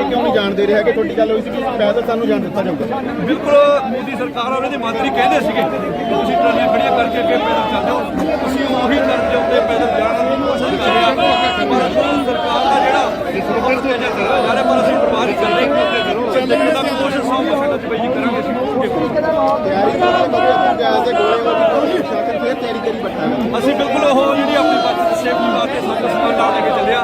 ਕਿਉਂ ਨਹੀਂ ਜਾਣ ਦੇ ਰਿਹਾ ਕਿ ਤੁਹਾਡੀ ਗੱਲ ਹੋਈ ਸੀ ਕਿ ਪੈਦਲ ਸਾਨੂੰ ਜਾਣ ਦਿੱਤਾ ਜਾਊਗਾ ਬਿਲਕੁਲ, ਮੋਦੀ ਸਰਕਾਰ ਔਰ ਇਹਦੇ ਮੰਤਰੀ ਕਹਿੰਦੇ ਸੀਗੇ ਤੁਸੀਂ ਟਰਾਲੀਆਂ ਖੜੀਆਂ ਕਰਕੇ ਅੱਗੇ ਪੈਦਲ ਚੱਲ ਜਾਓ ਤੁਸੀਂ ਉਹੀ ਕਰਨ ਜਾਂਦੇ ਪੈਦਲ ਜਾਣ ਦੀ ਕੋਸ਼ਿਸ਼ ਕਰ ਰਹੇ। ਹਾਂ ਪਰ ਸਰਕਾਰ ਦਾ ਜਿਹੜਾ ਬਹੁਤ ਤੇਜ਼ਾ ਕਰ ਜਾ ਰਿਹਾ ਪਰ ਅਸੀਂ ਪਰਵਾਹ ਨਹੀਂ ਕਰ ਰਹੇ ਜਿੰਨੇ ਤੱਕ ਕੋਸ਼ਿਸ਼ ਸੌ ਪਰਸੈਂਟ ਚ ਕਰਾਂਗੇ। ਅਸੀਂ ਕੇ ਅਸੀਂ ਬਿਲਕੁਲ ਉਹ ਜਿਹੜੀ ਆਪਣੀ ਬਚਤ ਸੇਫਟੀ ਵਾਸਤੇ ਸਭ ਕੁਝ ਸਮਾਨ ਨਾਲ ਲੈ ਕੇ ਚੱਲਿਆ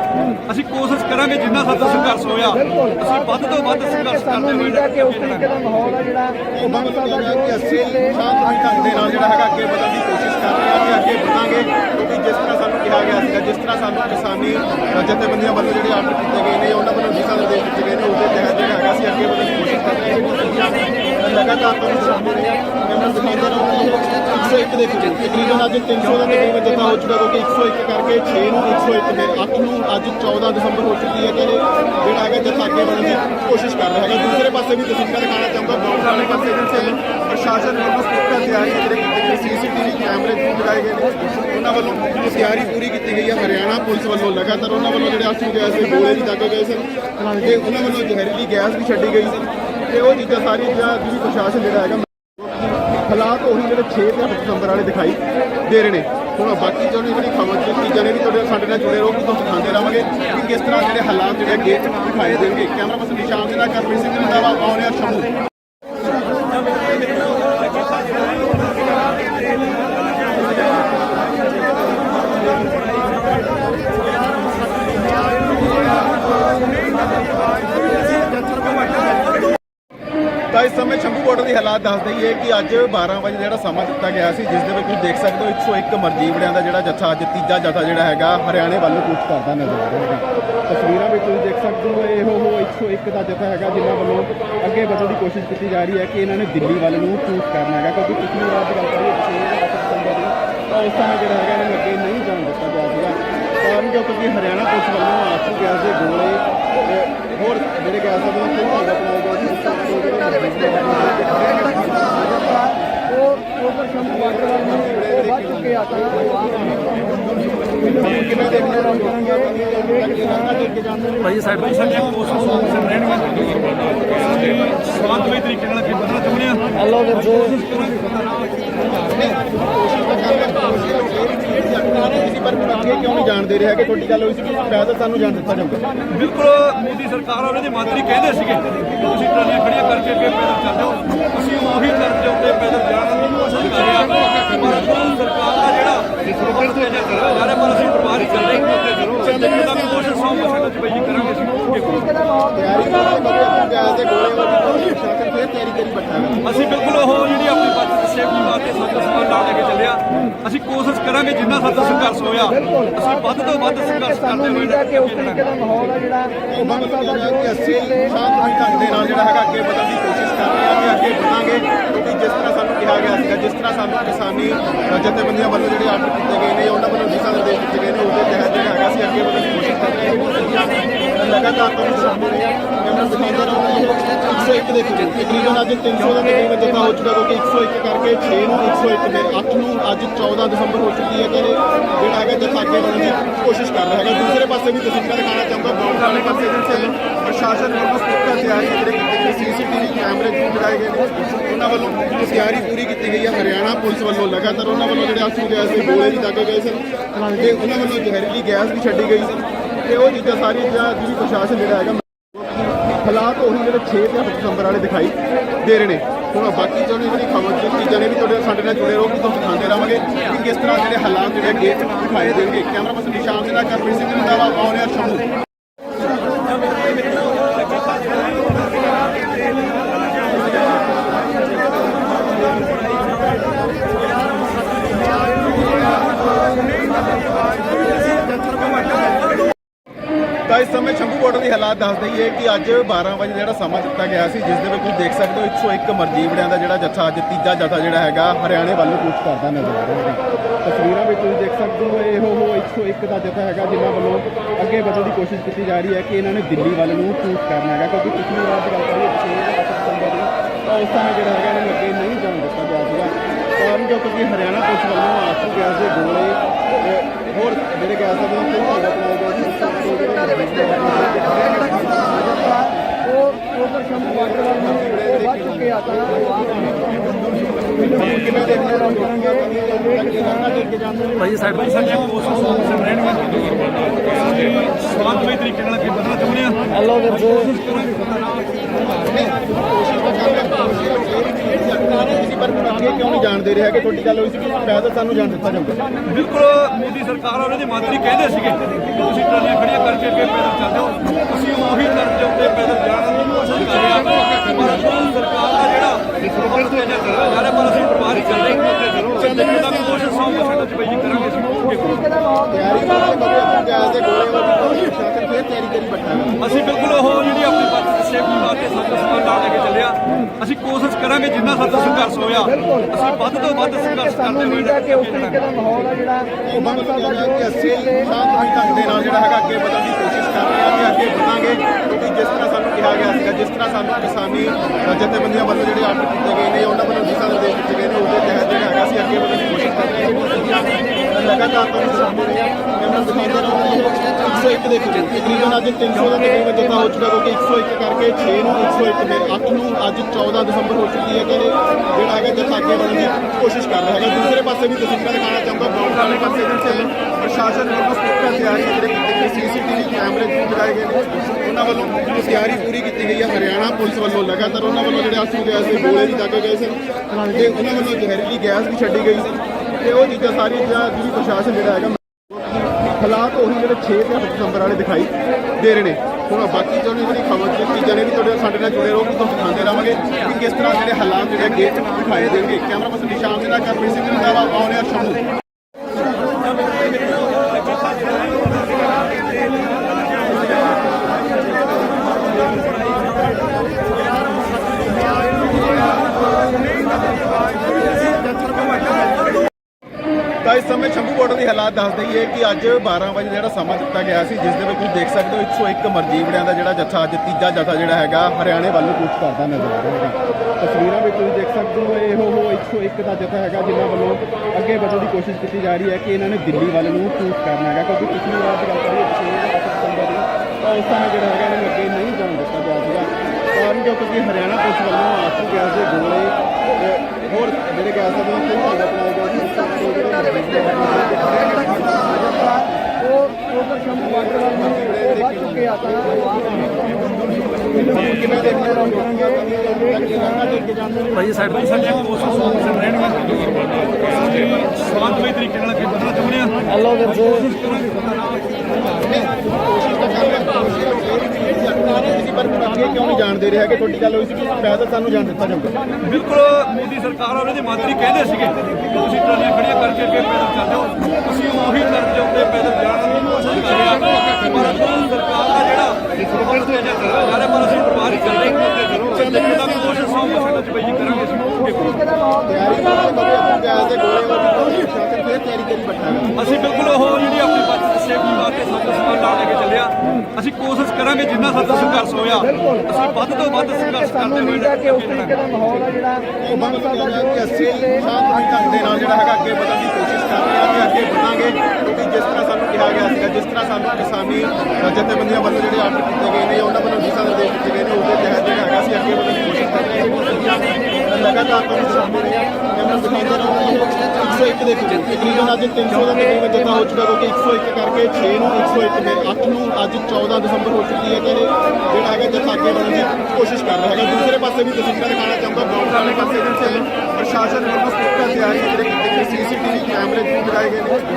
ਅਸੀਂ ਕੋਸ਼ਿਸ਼ ਕਰਾਂਗੇ ਜਿੰਨਾ ਸਾਡਾ ਸੰਘਰਸ਼ ਹੋਇਆ ਅਸੀਂ ਵੱਧ ਤੋਂ ਵੱਧ ਸੰਘਰਸ਼ ਕਰਦੇ ਸਾਨੂੰ ਹੋਏ ਉਮੀਦ ਹੈ ਕਿ ਉਸ ਤਰੀਕੇ ਦਾ ਮਾਹੌਲ ਆ ਜਿਹੜਾ ਉਹ ਉਹਨਾਂ ਬਣ ਵੱਲੋਂ ਸਕਦਾ ਕਿਹਾ ਜੋ ਕਿ ਅਸੀਂ ਸ਼ਾਂਤਮਈ ਢੰਗ ਦੇ ਨਾਲ ਜਿਹੜਾ ਹੈਗਾ ਅੱਗੇ ਵਧਣ ਦੀ ਕੋਸ਼ਿਸ਼ ਕਰ ਰਹੇ ਹਾਂ ਕਿ ਅੱਗੇ ਵਧਾਂਗੇ। ਕਿਉਂਕਿ ਜਿਸ ਤਰ੍ਹਾਂ ਸਾਨੂੰ ਕਿਹਾ ਗਿਆ ਸੀਗਾ ਜਿਸ ਤਰ੍ਹਾਂ ਸਾਨੂੰ ਕਿਸਾਨੀ ਜਥੇਬੰਦੀਆਂ ਵੱਲੋਂ ਜਿਹੜੇ ਆਰਡਰ ਕੀਤੇ ਗਏ ਨੇ ਉਹਨਾਂ ਵੱਲੋਂ ਦਿਸ਼ਾ ਨਿਰਦੇਸ਼ ਦਿੱਤੇ ਗਏ ਨੇ ਉਹਦੇ ਤਹਿਤ ਜਿਹੜਾ ਹੈਗਾ ਅਸੀਂ ਅੱਗੇ ਵਧਣ ਦੀ ਕੋਸ਼ਿਸ਼ ਕਰ ਰਹੇ ਹਾਂ ਕਿ ਲਗਾਤਾਰ ਤੁਹਾਨੂੰ ਦਿਖਾਉਂਦੇ ਰਹੇ ਹਾਂ। ਮੈਂ ਦਿਖਾਉਂਦਾ 101 ਦੇ ਕਰੀਬ ਤਕਰੀਬਨ ਅੱਜ 300 ਦਾ ਤਕਰੀਬਨ ਜਥਾ ਹੋ ਚੁੱਕਾ ਕਿਉਂਕਿ 101 ਕਰਕੇ 6 ਨੂੰ 101 ਦੇ 8 ਨੂੰ ਅੱਜ 14 ਦਸੰਬਰ ਹੋ ਚੁੱਕੀ ਹੈ ਤੇ ਜਿਹੜਾ ਹੈਗਾ ਜਥਾ ਅੱਗੇ ਵਧਣ ਦੀ ਕੋਸ਼ਿਸ਼ ਕਰ ਰਿਹਾ ਹੈਗਾ ਦੂਸਰੇ ਪਾਸੇ ਵੀ ਤਸਵੀਰਾਂ ਦਿਖਾਉਣਾ ਚਾਹੁੰਦਾ ਗਰਾਊਂਡ ਵਾਲੇ ਪਾਸੇ ਜਿੱਥੇ ਪ੍ਰਸ਼ਾਸਨ ਵੱਲੋਂ ਪੁਖਤਾ ਤਿਆਰੀ ਜਿਹੜੇ ਕੀਤੇ ਸੀਸੀਟੀਵੀ ਕੈਮਰੇ ਵੀ ਲਗਾਏ ਗਏ ਨੇ। ਉਹਨਾਂ ਵੱਲੋਂ ਤਿਆਰੀ ਪੂਰੀ ਕੀਤੀ ਗਈ ਹੈ, ਹਰਿਆਣਾ ਪੁਲਿਸ ਵੱਲੋਂ ਲਗਾਤਾਰ ਉਹਨਾਂ ਵੱਲੋਂ ਜਿਹੜੇ ਆਸੂ ਗੈਸ ਦੇ ਗੋਲੇ ਵੀ ਦਾਗੇ ਗਏ ਸਨ। ਤੇ ਉਹਨਾਂ ਵੱਲੋਂ ਜ਼ਹਿਰੀਲੀ ਗੈਸ ਵੀ ਛੱਡੀ ਗਈ ਸੀ। ਤੇ ਉਹ ਚੀਜ਼ਾਂ ਸਾਰੀ ਜਿਹੜਾ ਜਿਹੜੀ ਪ੍ਰਸ਼ਾਸਨ ਜਿਹੜਾ ਹੈਗਾ ਹਾਲਾਤ ਉਹੀ ਜਿਹੜੇ 6 ਤੇ 8 ਦਸੰਬਰ ਵਾਲੇ ਦਿਖਾਈ ਦੇ ਰਹੇ ਨੇ। ਹੁਣ ਬਾਕੀ ਜਿਹੜੀ ਜਿਹੜੀ ਖਬਰ ਚ ਚੀਜ਼ਾਂ ਨੇ ਵੀ ਤੁਹਾਡੇ ਸਾਡੇ ਨਾਲ ਜੁੜੇ ਰਹੋ ਕਿ ਤੁਹਾਨੂੰ ਦਿਖਾਉਂਦੇ ਰਹਾਂਗੇ ਕਿ ਕਿਸ ਤਰ੍ਹਾਂ ਜਿਹੜੇ ਹਾਲਾਤ ਜਿਹੜੇ ਅੱਗੇ ਦਿਖਾਏ ਦੇਣਗੇ ਕੈਮਰਾ ਪਰਸਨ ਨਿਸ਼ਾਨ ਦੇ ਨਾਲ ਕਰਪ੍ਰੀਤ ਸਿੰਘ ਰੰਧਾਵਾ ਆਉਣੇ ਸ਼ਾਮੂ ਇਸ ਸਮੇਂ ਸ਼ੰਭੂ ਬਾਰਡਰ ਦੀ ਹਾਲਾਤ ਦੱਸ ਦਈਏ ਕਿ ਅੱਜ 12 ਵਜੇ ਜਿਹੜਾ ਸਮਾਂ ਦਿੱਤਾ ਗਿਆ ਸੀ, ਜਿਸ ਦੇ ਵਿੱਚ ਤੁਸੀਂ ਦੇਖ ਸਕਦੇ ਹੋ 101 ਮਰਜੀਵੜਿਆਂ ਦਾ ਜਿਹੜਾ ਜੱਥਾ ਅੱਜ ਤੀਜਾ ਜਥਾ ਜਿਹੜਾ ਹੈਗਾ ਹਰਿਆਣੇ ਵੱਲ ਨੂੰ ਕੂਚ ਕਰਦਾ ਨਜ਼ਰ ਆ ਰਿਹਾ ਹੈ। ਤਸਵੀਰਾਂ ਵਿੱਚ ਤੁਸੀਂ ਦੇਖ ਸਕਦੇ ਹੋ, ਇਹ ਉਹ 101 ਦਾ ਜਥਾ ਹੈਗਾ, ਜਿਨ੍ਹਾਂ ਵੱਲੋਂ ਅੱਗੇ ਵਧਣ ਦੀ ਕੋਸ਼ਿਸ਼ ਕੀਤੀ ਜਾ ਰਹੀ ਹੈ ਕਿ ਇਹਨਾਂ ਨੇ ਦਿੱਲੀ ਵੱਲ ਨੂੰ ਕੂਚ ਕਰਨਾ ਹੈਗਾ, ਕਿਉਂਕਿ ਪਿਛਲੀ ਵਾਰ ਦੀ ਗੱਲ ਕਰੀਏ 6 ਦਸੰਬਰ ਦੀ ਤਾਂ ਉਸ ਸਮੇਂ ਜਿਹੜਾ ਹੈਗਾ, ਇਹਨਾਂ ਨੂੰ ਅੱਗੇ ਨਹੀਂ ਜਾਣ ਦਿੱਤਾ ਗਿਆ ਸੀਗਾ। ਕਾਰਨ ਜੋ ਕਿਉਂਕਿ ਹਰਿਆਣਾ ਪੁਲਿਸ ਵੱਲੋਂ ਆਸੂ ਗੈਸ ਦੇ ਗੋਲੇ ਤੇ ਹੋਰ ਜਿਹੜੇ ਗੈਸ ਦੇ ਕਈ ਭਾਗਾ ਸੀ ਉਹ ਉਹ ਸ਼ੰਭੂ ਬਾਰਡਰ ਵੱਲ ਨੂੰ ਉਹ ਵੱਧ ਚੁੱਕੇ ਆ ਤਾਂ ਕਿਵੇਂ ਦੇਖਦੇ ਰਹੋ ਕਰਾਂਗੇ ਨੇ? ਭਾਈ ਸਾਈਡ ਸਾਈਡ ਇੱਕ ਕੋਸ਼ਿਸ਼ ਸੋਲੂਸ਼ਨ ਰਹਿਣਗੇ ਸ਼ਾਂਤਮਈ ਤਰੀਕੇ ਨਾਲ ਅੱਗੇ ਵਧਣਾ ਚਾਹੁੰਦੇ ਆ ਹਲੋ ਵੀਰ ਤੁਸੀਂ ਪਰ ਅੱਗੇ ਕਿਉਂ ਨਹੀਂ ਜਾਣ ਦੇ ਰਿਹਾ ਕਿ ਤੁਹਾਡੀ ਗੱਲ ਹੋਈ ਸੀ ਕਿ ਪੈਦਲ ਸਾਨੂੰ ਜਾਣ ਦਿੱਤਾ ਜਾਊਗਾ ਬਿਲਕੁਲ ਮੋਦੀ ਸਰਕਾਰ ਔਰ ਇਹਦੇ ਮੰਤਰੀ ਕਹਿੰਦੇ ਸੀਗੇ ਕਿ ਤੁਸੀਂ ਟਰਾਲੀਆਂ ਖੜੀਆਂ ਕਰਕੇ ਅੱਗੇ ਪੈਦਲ ਚੱਲ। ਜਾਓ ਅਸੀਂ ਉਹੀ ਕਰਨ ਦੇ ਉੱਤੇ ਪੈਦਲ ਜਾਣ ਦੀ ਕੋਸ਼ਿਸ਼ ਕਰ ਰਹੇ ਹਾਂ। ਪਰ ਸਰਕਾਰ ਦਾ ਜਿਹੜਾ ਬਹੁਤ ਤੇਜ਼ਾ ਕਰ ਜਾ ਰਿਹਾ ਪਰ ਅਸੀਂ ਪਰਵਾਹ ਨਹੀਂ ਕਰਦੇ ਅਸੀਂ ਬਿਲਕੁਲ ਉਹ ਜਿਹੜੀ ਆਪਣੀ ਬਚਤ ਸੇਫਟੀ ਵਾਸਤੇ ਸਭ ਸਮਾਨ ਨਾਲ ਲੈ ਕੇ ਚੱਲਿਆ। ਅਸੀਂ ਕੋਸ਼ਿਸ਼ ਕਰਾਂਗੇ ਜਿੰਨਾ ਸਾਡਾ ਸੰਘਰਸ਼ ਹੋਇਆ, ਅਸੀਂ ਵੱਧ ਤੋਂ ਵੱਧ ਸੰਘਰਸ਼ ਕਰਦੇ ਉਮੀਦ ਕਿ ਉਸ ਹੋਏ ਤਰੀਕੇ ਦਾ ਮਾਹੌਲ ਹੈ ਜਿਹੜਾ ਉਹ ਬਣ ਸਕਦਾ ਜੋ ਕਿ ਅਸੀਂ ਸ਼ਾਂਤਮਈ ਢੰਗ ਦੇ ਨਾਲ ਜਿਹੜਾ ਹੈਗਾ ਅੱਗੇ ਵਧਣ ਦੀ ਕੋਸ਼ਿਸ਼ ਕਰ ਰਹੇ ਹਾਂ ਕਿ ਅੱਗੇ ਵਧਾਂਗੇ ਕਿਉਂਕਿ ਜਿਸ ਤਰ੍ਹਾਂ ਸਾਨੂੰ ਕਿਹਾ ਗਿਆ ਸੀਗਾ, ਜਿਸ ਤਰ੍ਹਾਂ ਸਾਨੂੰ ਕਿਸਾਨੀ ਜਥੇਬੰਦੀਆਂ ਵੱਲੋਂ ਜਿਹੜੇ ਆਰਡਰ ਕੀਤੇ ਗਏ ਨੇ ਉਹਨਾਂ ਵੱਲੋਂ ਦਿਸ਼ਾ ਨਿਰਦੇਸ਼ ਦਿੱਤੇ ਗਏ ਨੇ ਉਹਦੇ ਤਹਿਤ ਜਿਹੜਾ ਹੈਗਾ ਅਸੀਂ ਅੱਗੇ ਵਧਣ ਦੀ ਕੋਸ਼ਿਸ਼ ਕਰ ਰਹੇ ਹਾਂ ਲਗਾਤਾਰ ਤੁਹਾਨੂੰ ਦੱਸਦੇ ਰਹੇ ਹਾਂ ਮੈਂ ਤੁਹਾਨੂੰ ਦਿਖਾਉਂਦਾ ਰਹਾਂਗਾ 101 ਦੇ ਕਰੀਬ ਤਕਰੀਬਨ ਅੱਜ 300 ਦੇ ਤਕਰੀਬਨ ਜੱਥਾ ਹੋ ਚੁੱਕਾ ਕਿਉਂਕਿ 101 ਕਰਕੇ 6 ਨੂੰ 101 ਦੇ 8 ਨੂੰ ਅੱਜ 14 ਦਸੰਬਰ ਹੋ ਚੁੱਕੀ ਹੈ ਕਿ ਜਿਹੜਾ ਹੈਗਾ ਜੱਥਾ ਅੱਗੇ ਵਧਣ ਦੀ ਕੋਸ਼ਿਸ਼ ਕਰ ਰਿਹਾ ਹੈਗਾ। ਦੂਸਰੇ ਪਾਸੇ ਵੀ ਤਸਵੀਰਾਂ ਦਿਖਾਉਣਾ ਚਾਹੁੰਦਾ ਬਹੁਤ ਸਾਰੇ ਪਾਸੇ ਜਿੱਥੇ ਪ੍ਰਸ਼ਾਸਨ ਵੱਲੋਂ ਪੁਖਤਾ ਤਿਆਰੀ ਜਿਹੜੇ ਕੀਤੇ ਗਏ ਸੀਸੀਟੀਵੀ ਕੈਮਰੇ ਵੀ ਲਗਾਏ ਗਏ ਨੇ ਉਹਨਾਂ ਵੱਲੋਂ ਤਿਆਰੀ ਪੂਰੀ ਕੀਤੀ ਗਈ ਹੈ, ਹਰਿਆਣਾ ਪੁਲਿਸ ਵੱਲੋਂ ਲਗਾਤਾਰ ਉਹਨਾਂ ਵੱਲੋਂ ਜਿਹੜੇ ਆਸੂ ਗੈਸ ਦੇ ਗੋਲੇ ਵੀ ਦਾਗੇ ਗਏ ਸਨ ਤੇ ਉਹਨਾਂ ਵੱਲੋਂ ਜ਼ਹਿਰੀਲੀ ਗੈਸ ਵੀ ਛੱਡੀ ਗਈ ਸੀ। ਤੇ ਉਹ ਚੀਜ਼ਾਂ ਸਾਰੀਆਂ ਜਿਹੜੀ ਪ੍ਰਸ਼ਾਸਨ ਜਿਹੜਾ ਹੈਗਾ ਹਾਲਾਤ ਉਹੀ ਜਿਹੜੇ 6 ਤੇ 8 ਦਸੰਬਰ ਵਾਲੇ ਦਿਖਾਈ ਦੇ ਰਹੇ ਨੇ। ਹੁਣ ਬਾਕੀ ਜਿਹੜੀ ਜਿਹੜੀ ਖਬਰ ਜਿਹੜੀ ਚੀਜ਼ਾਂ ਨੇ ਵੀ ਤੁਹਾਡੇ ਸਾਡੇ ਨਾਲ ਜੁੜੇ ਰਹੋ, ਕਿ ਤੁਹਾਨੂੰ ਦਿਖਾਉਂਦੇ ਰਹਾਂਗੇ ਕਿ ਕਿਸ ਤਰ੍ਹਾਂ ਜਿਹੜੇ ਹਾਲਾਤ ਜਿਹੜੇ ਅੱਗੇ ਦਿਖਾਏ ਦੇਣਗੇ। ਕੈਮਰਾ ਪਰਸਨ ਨਿਸ਼ਾਨ ਦੇ ਨਾਲ ਕਰਪ੍ਰੀਤ ਸਿੰਘ ਰੰਧਾਵਾ ਆਉਣ ਸ਼ਾਮ ਨੂੰ ਸ਼ੰਭੂ ਤਾਂ ਇਸ ਸਮੇਂ ਸ਼ੰਭੂ ਬਾਰਡਰ ਦੀ ਹਾਲਾਤ ਦੱਸ ਦਈਏ ਕਿ ਅੱਜ 12 ਵਜੇ ਜਿਹੜਾ ਸਮਾਂ ਦਿੱਤਾ ਗਿਆ ਸੀ, ਜਿਸ ਦੇ ਵਿੱਚ ਤੁਸੀਂ ਦੇਖ ਸਕਦੇ ਹੋ 101 ਮਰਜੀਵੜਿਆਂ ਦਾ ਜਿਹੜਾ ਜੱਥਾ ਅੱਜ ਤੀਜਾ ਜੱਥਾ ਜਿਹੜਾ ਹੈਗਾ ਹਰਿਆਣੇ ਵੱਲ ਨੂੰ ਕੂਚ ਕਰਦਾ ਨਜ਼ਰ ਆ ਰਿਹਾ ਹੈ। ਤਸਵੀਰਾਂ ਵਿੱਚ ਤੁਸੀਂ ਦੇਖ ਸਕਦੇ ਹੋ, ਇਹ ਉਹ 101 ਦਾ ਜੱਥਾ ਹੈਗਾ, ਜਿਨ੍ਹਾਂ ਵੱਲੋਂ ਅੱਗੇ ਵਧਣ ਦੀ ਕੋਸ਼ਿਸ਼ ਕੀਤੀ ਜਾ ਰਹੀ ਹੈ ਕਿ ਇਹਨਾਂ ਨੇ ਦਿੱਲੀ ਵੱਲ ਨੂੰ ਕੂਚ ਕਰਨਾ ਹੈਗਾ, ਕਿਉਂਕਿ ਪਿਛਲੀ ਵਾਰ ਦੀ ਗੱਲ ਕਰੀਏ 6 ਦਸੰਬਰ ਦੀ, ਤਾਂ ਉਸ ਸਮੇਂ ਜਿਹੜਾ ਹੈਗਾ, ਇਹਨਾਂ ਨੂੰ ਅੱਗੇ ਨਹੀਂ ਜਾਣ ਦਿੱਤਾ ਗਿਆ ਸੀਗਾ। ਕਾਰਨ ਜੋ ਕਿ ਹਰਿਆਣਾ ਪੁਲਿਸ ਵੱਲੋਂ ਆਸੂ ਗੈਸ ਦੇ ਗੋਲੇ ਹੋਰ ਜਿਹੜੇ ਗੈਸ ਦੇ ਕਈ ਢੰਗ ਅਪਣਾਏ ਗਏ ਸੀ ਸਭ ਤੋਂ ਜਿਹੜੇ ਉਹ ਵੱਲ ਉਹ ਵੱਧ ਚੁੱਕੇ ਆ। ਤਾਂ ਕਿਵੇਂ ਦੇਖਦੇ ਹੋ? ਕੇ ਜਾਂਦੇ ਨੇ ਭਾਈ ਸਾਹਿਬ ਸਾਡੇ ਕੋਸ਼ਿਸ਼ ਰਹਿਣਗੇ ਸ਼ਾਂਤਮਈ ਤਰੀਕੇ ਨਾਲ ਵਧਣਾ ਚਾਹੁੰਦੇ ਆ ਹੈਲੋ ਵੀਰ ਤੁਸੀਂ ਪਰ ਅੱਗੇ ਕਿਉਂ ਨਹੀਂ ਜਾਣ ਦੇ ਰਿਹਾ ਹੈਗੇ? ਤੁਹਾਡੀ ਗੱਲ ਹੋਈ ਸੀ ਕਿ ਪੈਦਲ ਸਾਨੂੰ ਜਾਣ ਦਿੱਤਾ ਜਾਊਗਾ ਬਿਲਕੁਲ, ਮੋਦੀ ਸਰਕਾਰ ਔਰ ਇਹਦੇ ਮੰਤਰੀ ਕਹਿੰਦੇ ਸੀਗੇ ਕਿ ਤੁਸੀਂ ਟਰਾਲੀਆਂ ਖੜੀਆਂ ਕਰਕੇ ਅੱਗੇ ਪੈਦਲ ਚੱਲ ਜਾਓ। ਤੁਸੀਂ ਉਹੀ ਕਰਨ ਦੇ ਉੱਤੇ ਪੈਦਲ ਜਾਣ ਦੀ ਕੋਸ਼ਿਸ਼ ਕਰ ਰਹੇ ਹਾਂ ਪਰ ਸਰਕਾਰ ਦਾ ਜਿਹੜਾ ਅਤਿਆਚਾਰ ਪਰ ਅਸੀਂ ਪਰਵਾਹ ਨਹੀਂ ਕਰ ਚੱਲਦੇ ਕਿਦਾਂ ਕੋਸ਼ਿਸ਼ ਸੌ ਪਰਸੈਂਟ ਚ ਬਈ ਕਰਾਂਗੇ। ਅਸੀਂ ਤਿਆਰੀ ਕਰਦੇ ਬਿਲਕੁਲ ਉਹ ਜਿਹੜੀ ਆਪਣੀ ਸੇਫਟੀ ਵਾਸਤੇ ਸਾਡਾ ਸਮਾਨ ਨਾਲ ਲੈ ਕੇ ਚੱਲਿਆ। ਅਸੀਂ ਕੋਸ਼ਿਸ਼ ਕਰਾਂਗੇ ਜਿੰਨਾ ਸਾਡਾ ਸੰਘਰਸ਼ ਹੋਇਆ, ਅਸੀਂ ਵੱਧ ਤੋਂ ਵੱਧ ਸੰਘਰਸ਼ ਕਰਦੇ ਉਮੀਦ ਹੈ ਕਿ ਉਸ ਤਰੀਕੇ ਦਾ ਮਾਹੌਲ ਹੈ ਜਿਹੜਾ ਉਹ ਬਣ ਸਕਦਾ ਜੋ ਅਸੀਂ ਸ਼ਾਂਤਮਈ ਢੰਗ ਦੇ ਨਾਲ ਜਿਹੜਾ ਹੈਗਾ ਅੱਗੇ ਵਧਣ ਦੀ ਕੋਸ਼ਿਸ਼ ਕਰ ਰਹੇ ਹਾਂ ਕਿ ਅੱਗੇ ਵਧਾਂਗੇ ਕਿਉਂਕਿ ਜਿਸ ਤਰ੍ਹਾਂ ਸਾਨੂੰ ਕਿਹਾ ਗਿਆ ਸੀਗਾ, ਜਿਸ ਤਰ੍ਹਾਂ ਸਾਨੂੰ ਕਿਸਾਨੀ ਜਥੇਬੰਦੀਆਂ ਵੱਲੋਂ ਜਿਹੜੇ ਆਰਡਰ ਕੀਤੇ ਗਏ ਨੇ, ਉਹਨਾਂ ਵੱਲੋਂ ਦਿਸ਼ਾ ਨਿਰਦੇਸ਼ ਦਿੱਤੇ ਗਏ ਨੇ, ਉਹਦੇ ਤਹਿਤ ਜਿਹੜਾ ਹੈਗਾ, ਅਸੀਂ ਅੱਗੇ ਵਧਣ ਦੀ ਕੋਸ਼ਿਸ਼ ਕਰ ਰਹੇ ਹਾਂ। ਲਗਾਤਾਰ ਤੁਹਾਨੂੰ ਦੱਸਦੇ ਰਹੇ ਹਾਂ ਮੈਂ ਤੁਹਾਨੂੰ ਦਿਖਾਉਂਦਾ 101 ਦੇ ਕਰੀਬ ਤਕਰੀਬਨ ਅੱਜ 300 ਦਾ ਤਕਰੀਬਨ ਜੱਥਾ ਹੋ ਚੁੱਕਾ ਕਿਉਂਕਿ 101 ਕਰਕੇ 6 ਨੂੰ 101 ਦੇ 8 ਨੂੰ ਅੱਜ 14 ਦਸੰਬਰ ਹੋ ਚੁੱਕੀ ਹੈ ਕਿ ਜਿਹੜਾ ਹੈਗਾ ਜੱਥਾ ਅੱਗੇ ਵਧਣ ਦੀ ਕੋਸ਼ਿਸ਼ ਕਰ ਰਿਹਾ ਹੈਗਾ। ਦੂਸਰੇ ਪਾਸੇ ਵੀ ਤਸਵੀਰਾਂ ਦਿਖਾਉਣਾ ਚਾਹੁੰਦਾ ਬੌਂਡ ਵਾਲੇ ਪਾਸੇ ਜਿੱਥੇ ਪ੍ਰਸ਼ਾਸਨ ਵੱਲੋਂ ਸਪੀਕਰ ਤਿਆਰੀ ਜਿਹੜੇ ਕੀਤੇ ਗਏ ਸੀਸੀਟੀਵੀ ਕੈਮਰੇ ਲਗਾਏ ਗਏ ਨੇ। ਉਹਨਾਂ ਵੱਲੋਂ ਤਿਆਰੀ ਪੂਰੀ ਕੀਤੀ ਗਈ ਹੈ। ਹਰਿਆਣਾ ਪੁਲਿਸ ਵੱਲੋਂ ਲਗਾਤਾਰ ਉਹਨਾਂ ਵੱਲੋਂ ਜਿਹੜੇ ਆਸੂ ਗੈਸ ਦੇ ਗੋਲੇ ਵੀ ਦਾਗੇ ਗਏ ਸਨ ਤੇ ਉਹਨਾਂ ਵੱਲੋਂ ਜ਼ਹਿਰੀਲੀ ਗੈਸ ਵੀ ਛੱਡੀ ਗਈ ਸੀ। ਤੇ ਉਹ ਚੀਜ਼ਾਂ ਸਾਰੀਆਂ ਜਿਹੜਾ ਜਿਹੜੀ ਪ੍ਰਸ਼ਾਸਨ ਜਿਹੜਾ ਹੈਗਾ, ਹਾਲਾਤ ਉਹੀ ਜਿਹੜੇ 6 ਤੇ 8 ਦਸੰਬਰ ਵਾਲੇ ਦਿਖਾਈ ਦੇ ਰਹੇ ਨੇ। ਹੁਣ ਬਾਕੀ ਜਿਹੜੀ ਜਿਹੜੀ ਖਬਰ ਦੀ ਚੀਜ਼ਾਂ ਨੇ ਵੀ ਤੁਹਾਡੇ ਸਾਡੇ ਨਾਲ ਜੁੜੇ ਰਹੋ ਕਿ ਤੁਹਾਨੂੰ ਦਿਖਾਉਂਦੇ ਰਹਾਂਗੇ ਕਿ ਕਿਸ ਤਰ੍ਹਾਂ ਜਿਹੜੇ ਹਾਲਾਤ ਜਿਹੜੇ ਗੇਟ ਦਿਖਾਏ ਦੇਣਗੇ। ਕੈਮਰਾ ਪਰਸਨ ਨਿਸ਼ਾਨ ਦੇ ਨਾਲ ਕਰਪ੍ਰੀਤ ਸਿੰਘ ਰੰਧਾਵਾ, ਆਉਣੇ ਸ਼ਾਮ। ਨੂੰ ਇਸ ਸਮੇਂ ਸ਼ੰਭੂ ਬਾਰਡਰ ਦੀ ਹਾਲਾਤ ਦੱਸ ਦਈਏ ਕਿ ਅੱਜ 12 ਵਜੇ ਜਿਹੜਾ ਸਮਾਂ ਦਿੱਤਾ ਗਿਆ ਸੀ, ਜਿਸ ਦੇ ਵਿੱਚ ਤੁਸੀਂ ਦੇਖ ਸਕਦੇ ਹੋ 101 ਮਰਜੀਵੜਿਆਂ ਦਾ ਜਿਹੜਾ ਜੱਥਾ ਅੱਜ ਤੀਜਾ ਜੱਥਾ ਜਿਹੜਾ ਹੈਗਾ ਹਰਿਆਣੇ ਵੱਲ ਨੂੰ ਕੂਚ ਕਰਦਾ ਨਜ਼ਰ ਆ ਰਿਹਾ ਹੈ। ਤਸਵੀਰਾਂ ਵਿੱਚ ਤੁਸੀਂ ਦੇਖ ਸਕਦੇ ਹੋ, ਇਹ ਉਹ 101 ਦਾ ਜੱਥਾ ਹੈਗਾ, ਜਿਨ੍ਹਾਂ ਵੱਲੋਂ ਅੱਗੇ ਵਧਣ ਦੀ ਕੋਸ਼ਿਸ਼ ਕੀਤੀ ਜਾ ਰਹੀ ਹੈ ਕਿ ਇਹਨਾਂ ਨੇ ਦਿੱਲੀ ਵੱਲ ਨੂੰ ਕੂਚ ਕਰਨਾ ਹੈਗਾ, ਕਿਉਂਕਿ ਪਿਛਲੀ ਵਾਰ ਦੀ ਗੱਲ ਕਰੀਏ 6 ਦਸੰਬਰ ਦੀ ਤਾਂ ਉਸ ਸਮੇਂ ਜਿਹੜਾ ਹੈਗਾ, ਇਹਨਾਂ ਨੂੰ ਅੱਗੇ ਨਹੀਂ ਜਾਣ ਦਿੱਤਾ ਗਿਆ ਸੀਗਾ। ਕਾਰਨ ਜੋ ਕਿ ਹਰਿਆਣਾ ਪੁਲਿਸ ਵੱਲੋਂ ਆਸੂ ਗੈਸ ਦੇ ਗੋਲੇ ਹੋਰ ਜਿਹੜੇ ਗੈਸ ਦੇ ਕਈ ਢੰਗ ਅਪਣਾਏ ਗਏ ਸੀ ਉਹ ਉਧਰ ਸ਼ੰਭੂ ਬਾਰਡਰ ਵੱਲ ਨੂੰ ਉਹ ਵੱਧ ਚੁੱਕੇ ਆ ਤਾਂ ਕਿਵੇਂ ਦੇਖਦੇ ਹੋ ਕੇ ਜਾਂਦੇ ਨੇ ਭਾਈ ਸਾਡੇ ਕੋਸ਼ਿਸ਼ ਰਹਿਣਗੇ ਸ਼ਾਂਤਮਈ ਤਰੀਕੇ ਨਾਲ ਅੱਗੇ ਵਧਣਾ ਚਾਹੁੰਦੇ ਆ ਹੈਲੋ ਵੀਰ ਕੋਸ਼ਿਸ਼ ਤਾਂ ਕਰ ਰਹੇ ਹਾਂ ਤੁਸੀਂ ਪਰ ਸਾਨੂੰ ਅੱਗੇ ਦੇ ਰਿਹਾ ਕਿ ਤੁਹਾਡੀ ਗੱਲ ਹੋਈ ਸੀ ਕਿ ਪੈਦਲ ਸਾਨੂੰ ਜਾਣ ਦਿੱਤਾ ਜਾਊਗਾ? ਬਿਲਕੁਲ, ਮੋਦੀ ਸਰਕਾਰ ਔਰ ਇਹਦੇ ਮੰਤਰੀ ਕਹਿੰਦੇ ਸੀਗੇ ਕਿ ਤੁਸੀਂ ਟਰਾਲੀਆਂ ਖੜੀਆਂ ਕਰਕੇ ਅੱਗੇ ਪੈਦਲ ਚੱਲ ਜਾਓ ਤੁਸੀਂ ਉਹੀ ਕਰਨ ਜਾਉਂਦੇ ਪੈਦਲ ਜਾਣ ਦੀ ਕੋਸ਼ਿਸ਼ ਕਰ ਰਹੇ। ਹਾਂ ਪਰ ਸਰਕਾਰ ਦਾ ਜਿਹੜਾ ਪਰ ਅਸੀਂ ਤੇ ਦਾ ਕੋਸ਼ਿਸ਼ ਕਰਾਂਗੇ ਬਿਲਕੁਲ ਉਹ ਜਿਹੜੀ ਆਪਣੀ ਬੱਚਤ ਸੇਫਟੀ ਵਾਸਤੇ ਸਭ ਸਮਾਨ ਲਾ ਲੈ ਕੇ ਚੱਲਿਆ ਅਸੀਂ ਕੋਸ਼ਿਸ਼ ਕਰਾਂਗੇ ਜਿੰਨਾ ਸਾਡਾ ਸੰਘਰਸ਼ ਹੋਇਆ ਅਸੀਂ ਵੱਧ ਤੋਂ ਵੱਧ ਸੰਘਰਸ਼ ਕਰਦੇ ਹੋਏ ਹੈ ਕਿ ਉਸ ਤਰੀਕੇ ਦਾ ਮਾਹੌਲ ਹੈ ਜਿਹੜਾ ਉਹ ਬਣ ਸਕਦਾ ਜੋ ਕਿ ਅਸੀਂ ਸ਼ਾਂਤਮਈ ਢੰਗ ਦੇ ਨਾਲ ਜਿਹੜਾ ਹੈਗਾ ਅੱਗੇ ਵਧਣ ਦੀ ਕੋਸ਼ਿਸ਼ ਕਰ ਰਹੇ ਹਾਂ ਕਿ ਅੱਗੇ ਵਧਾਂਗੇ ਕਿਉਂਕਿ ਜਿਸ ਤਰ੍ਹਾਂ ਸਾਨੂੰ ਕਿਹਾ ਗਿਆ ਸੀਗਾ ਜਿਸ ਤਰ੍ਹਾਂ ਸਾਨੂੰ ਕਿਸਾਨੀ ਜਥੇਬੰਦੀਆਂ ਵੱਲੋਂ ਜਿਹੜੇ ਆਰਡਰ ਕੀਤੇ ਗਏ ਨੇ, ਉਹਨਾਂ ਵੱਲੋਂ ਦਿਸ਼ਾ ਨਿਰਦੇਸ਼ ਦਿੱਤੇ ਗਏ ਨੇ, ਉਹਦੇ ਤਹਿਤ ਜਿਹੜਾ ਹੈਗਾ ਅਸੀਂ ਅੱਗੇ ਵਧਣ ਦੀ ਕੋਸ਼ਿਸ਼ ਕਰ ਰਹੇ ਹਾਂ ਲਗਾਤਾਰ ਤੁਹਾਨੂੰ ਦਿਖਾਉਂਦੇ ਰਹੇ ਹਾਂ ਕੈਮਰਾ 101 ਦੇ ਕਰੀਬ ਤਕਰੀਬਨ ਅੱਜ 300 ਦਾ ਤਕਰੀਬਨ ਜੱਥਾ ਹੋ ਚੁੱਕਾ ਕਿਉਂਕਿ 101 ਕਰਕੇ 6 ਨੂੰ 101 ਦੇ 8 ਨੂੰ, ਅੱਜ 14 ਦਸੰਬਰ ਹੋ ਚੁੱਕੀ ਹੈ ਤੇ ਜਿਹੜਾ ਹੈਗਾ ਜੱਥਾ ਅੱਗੇ ਵਧਣ ਦੀ ਕੋਸ਼ਿਸ਼ ਕਰ ਰਿਹਾ ਹੈਗਾ। ਦੂਸਰੇ ਪਾਸੇ ਵੀ ਤਸਵੀਰਾਂ ਦਿਖਾਉਣਾ ਚਾਹੁੰਦਾ ਗਰਾਊਂਡ ਵਾਲੇ ਪਾਸੇ ਜਿੱਥੇ ਪ੍ਰਸ਼ਾਸਨ ਵੱਲੋਂ ਪੁਖਤਾ ਤਿਆਰੀ ਜਿਹੜੇ ਕੀਤੇ ਗਏ ਸੀਸੀਟੀਵੀ ਕੈਮਰੇ ਵੀ ਲਗਾਏ ਗਏ ਨੇ।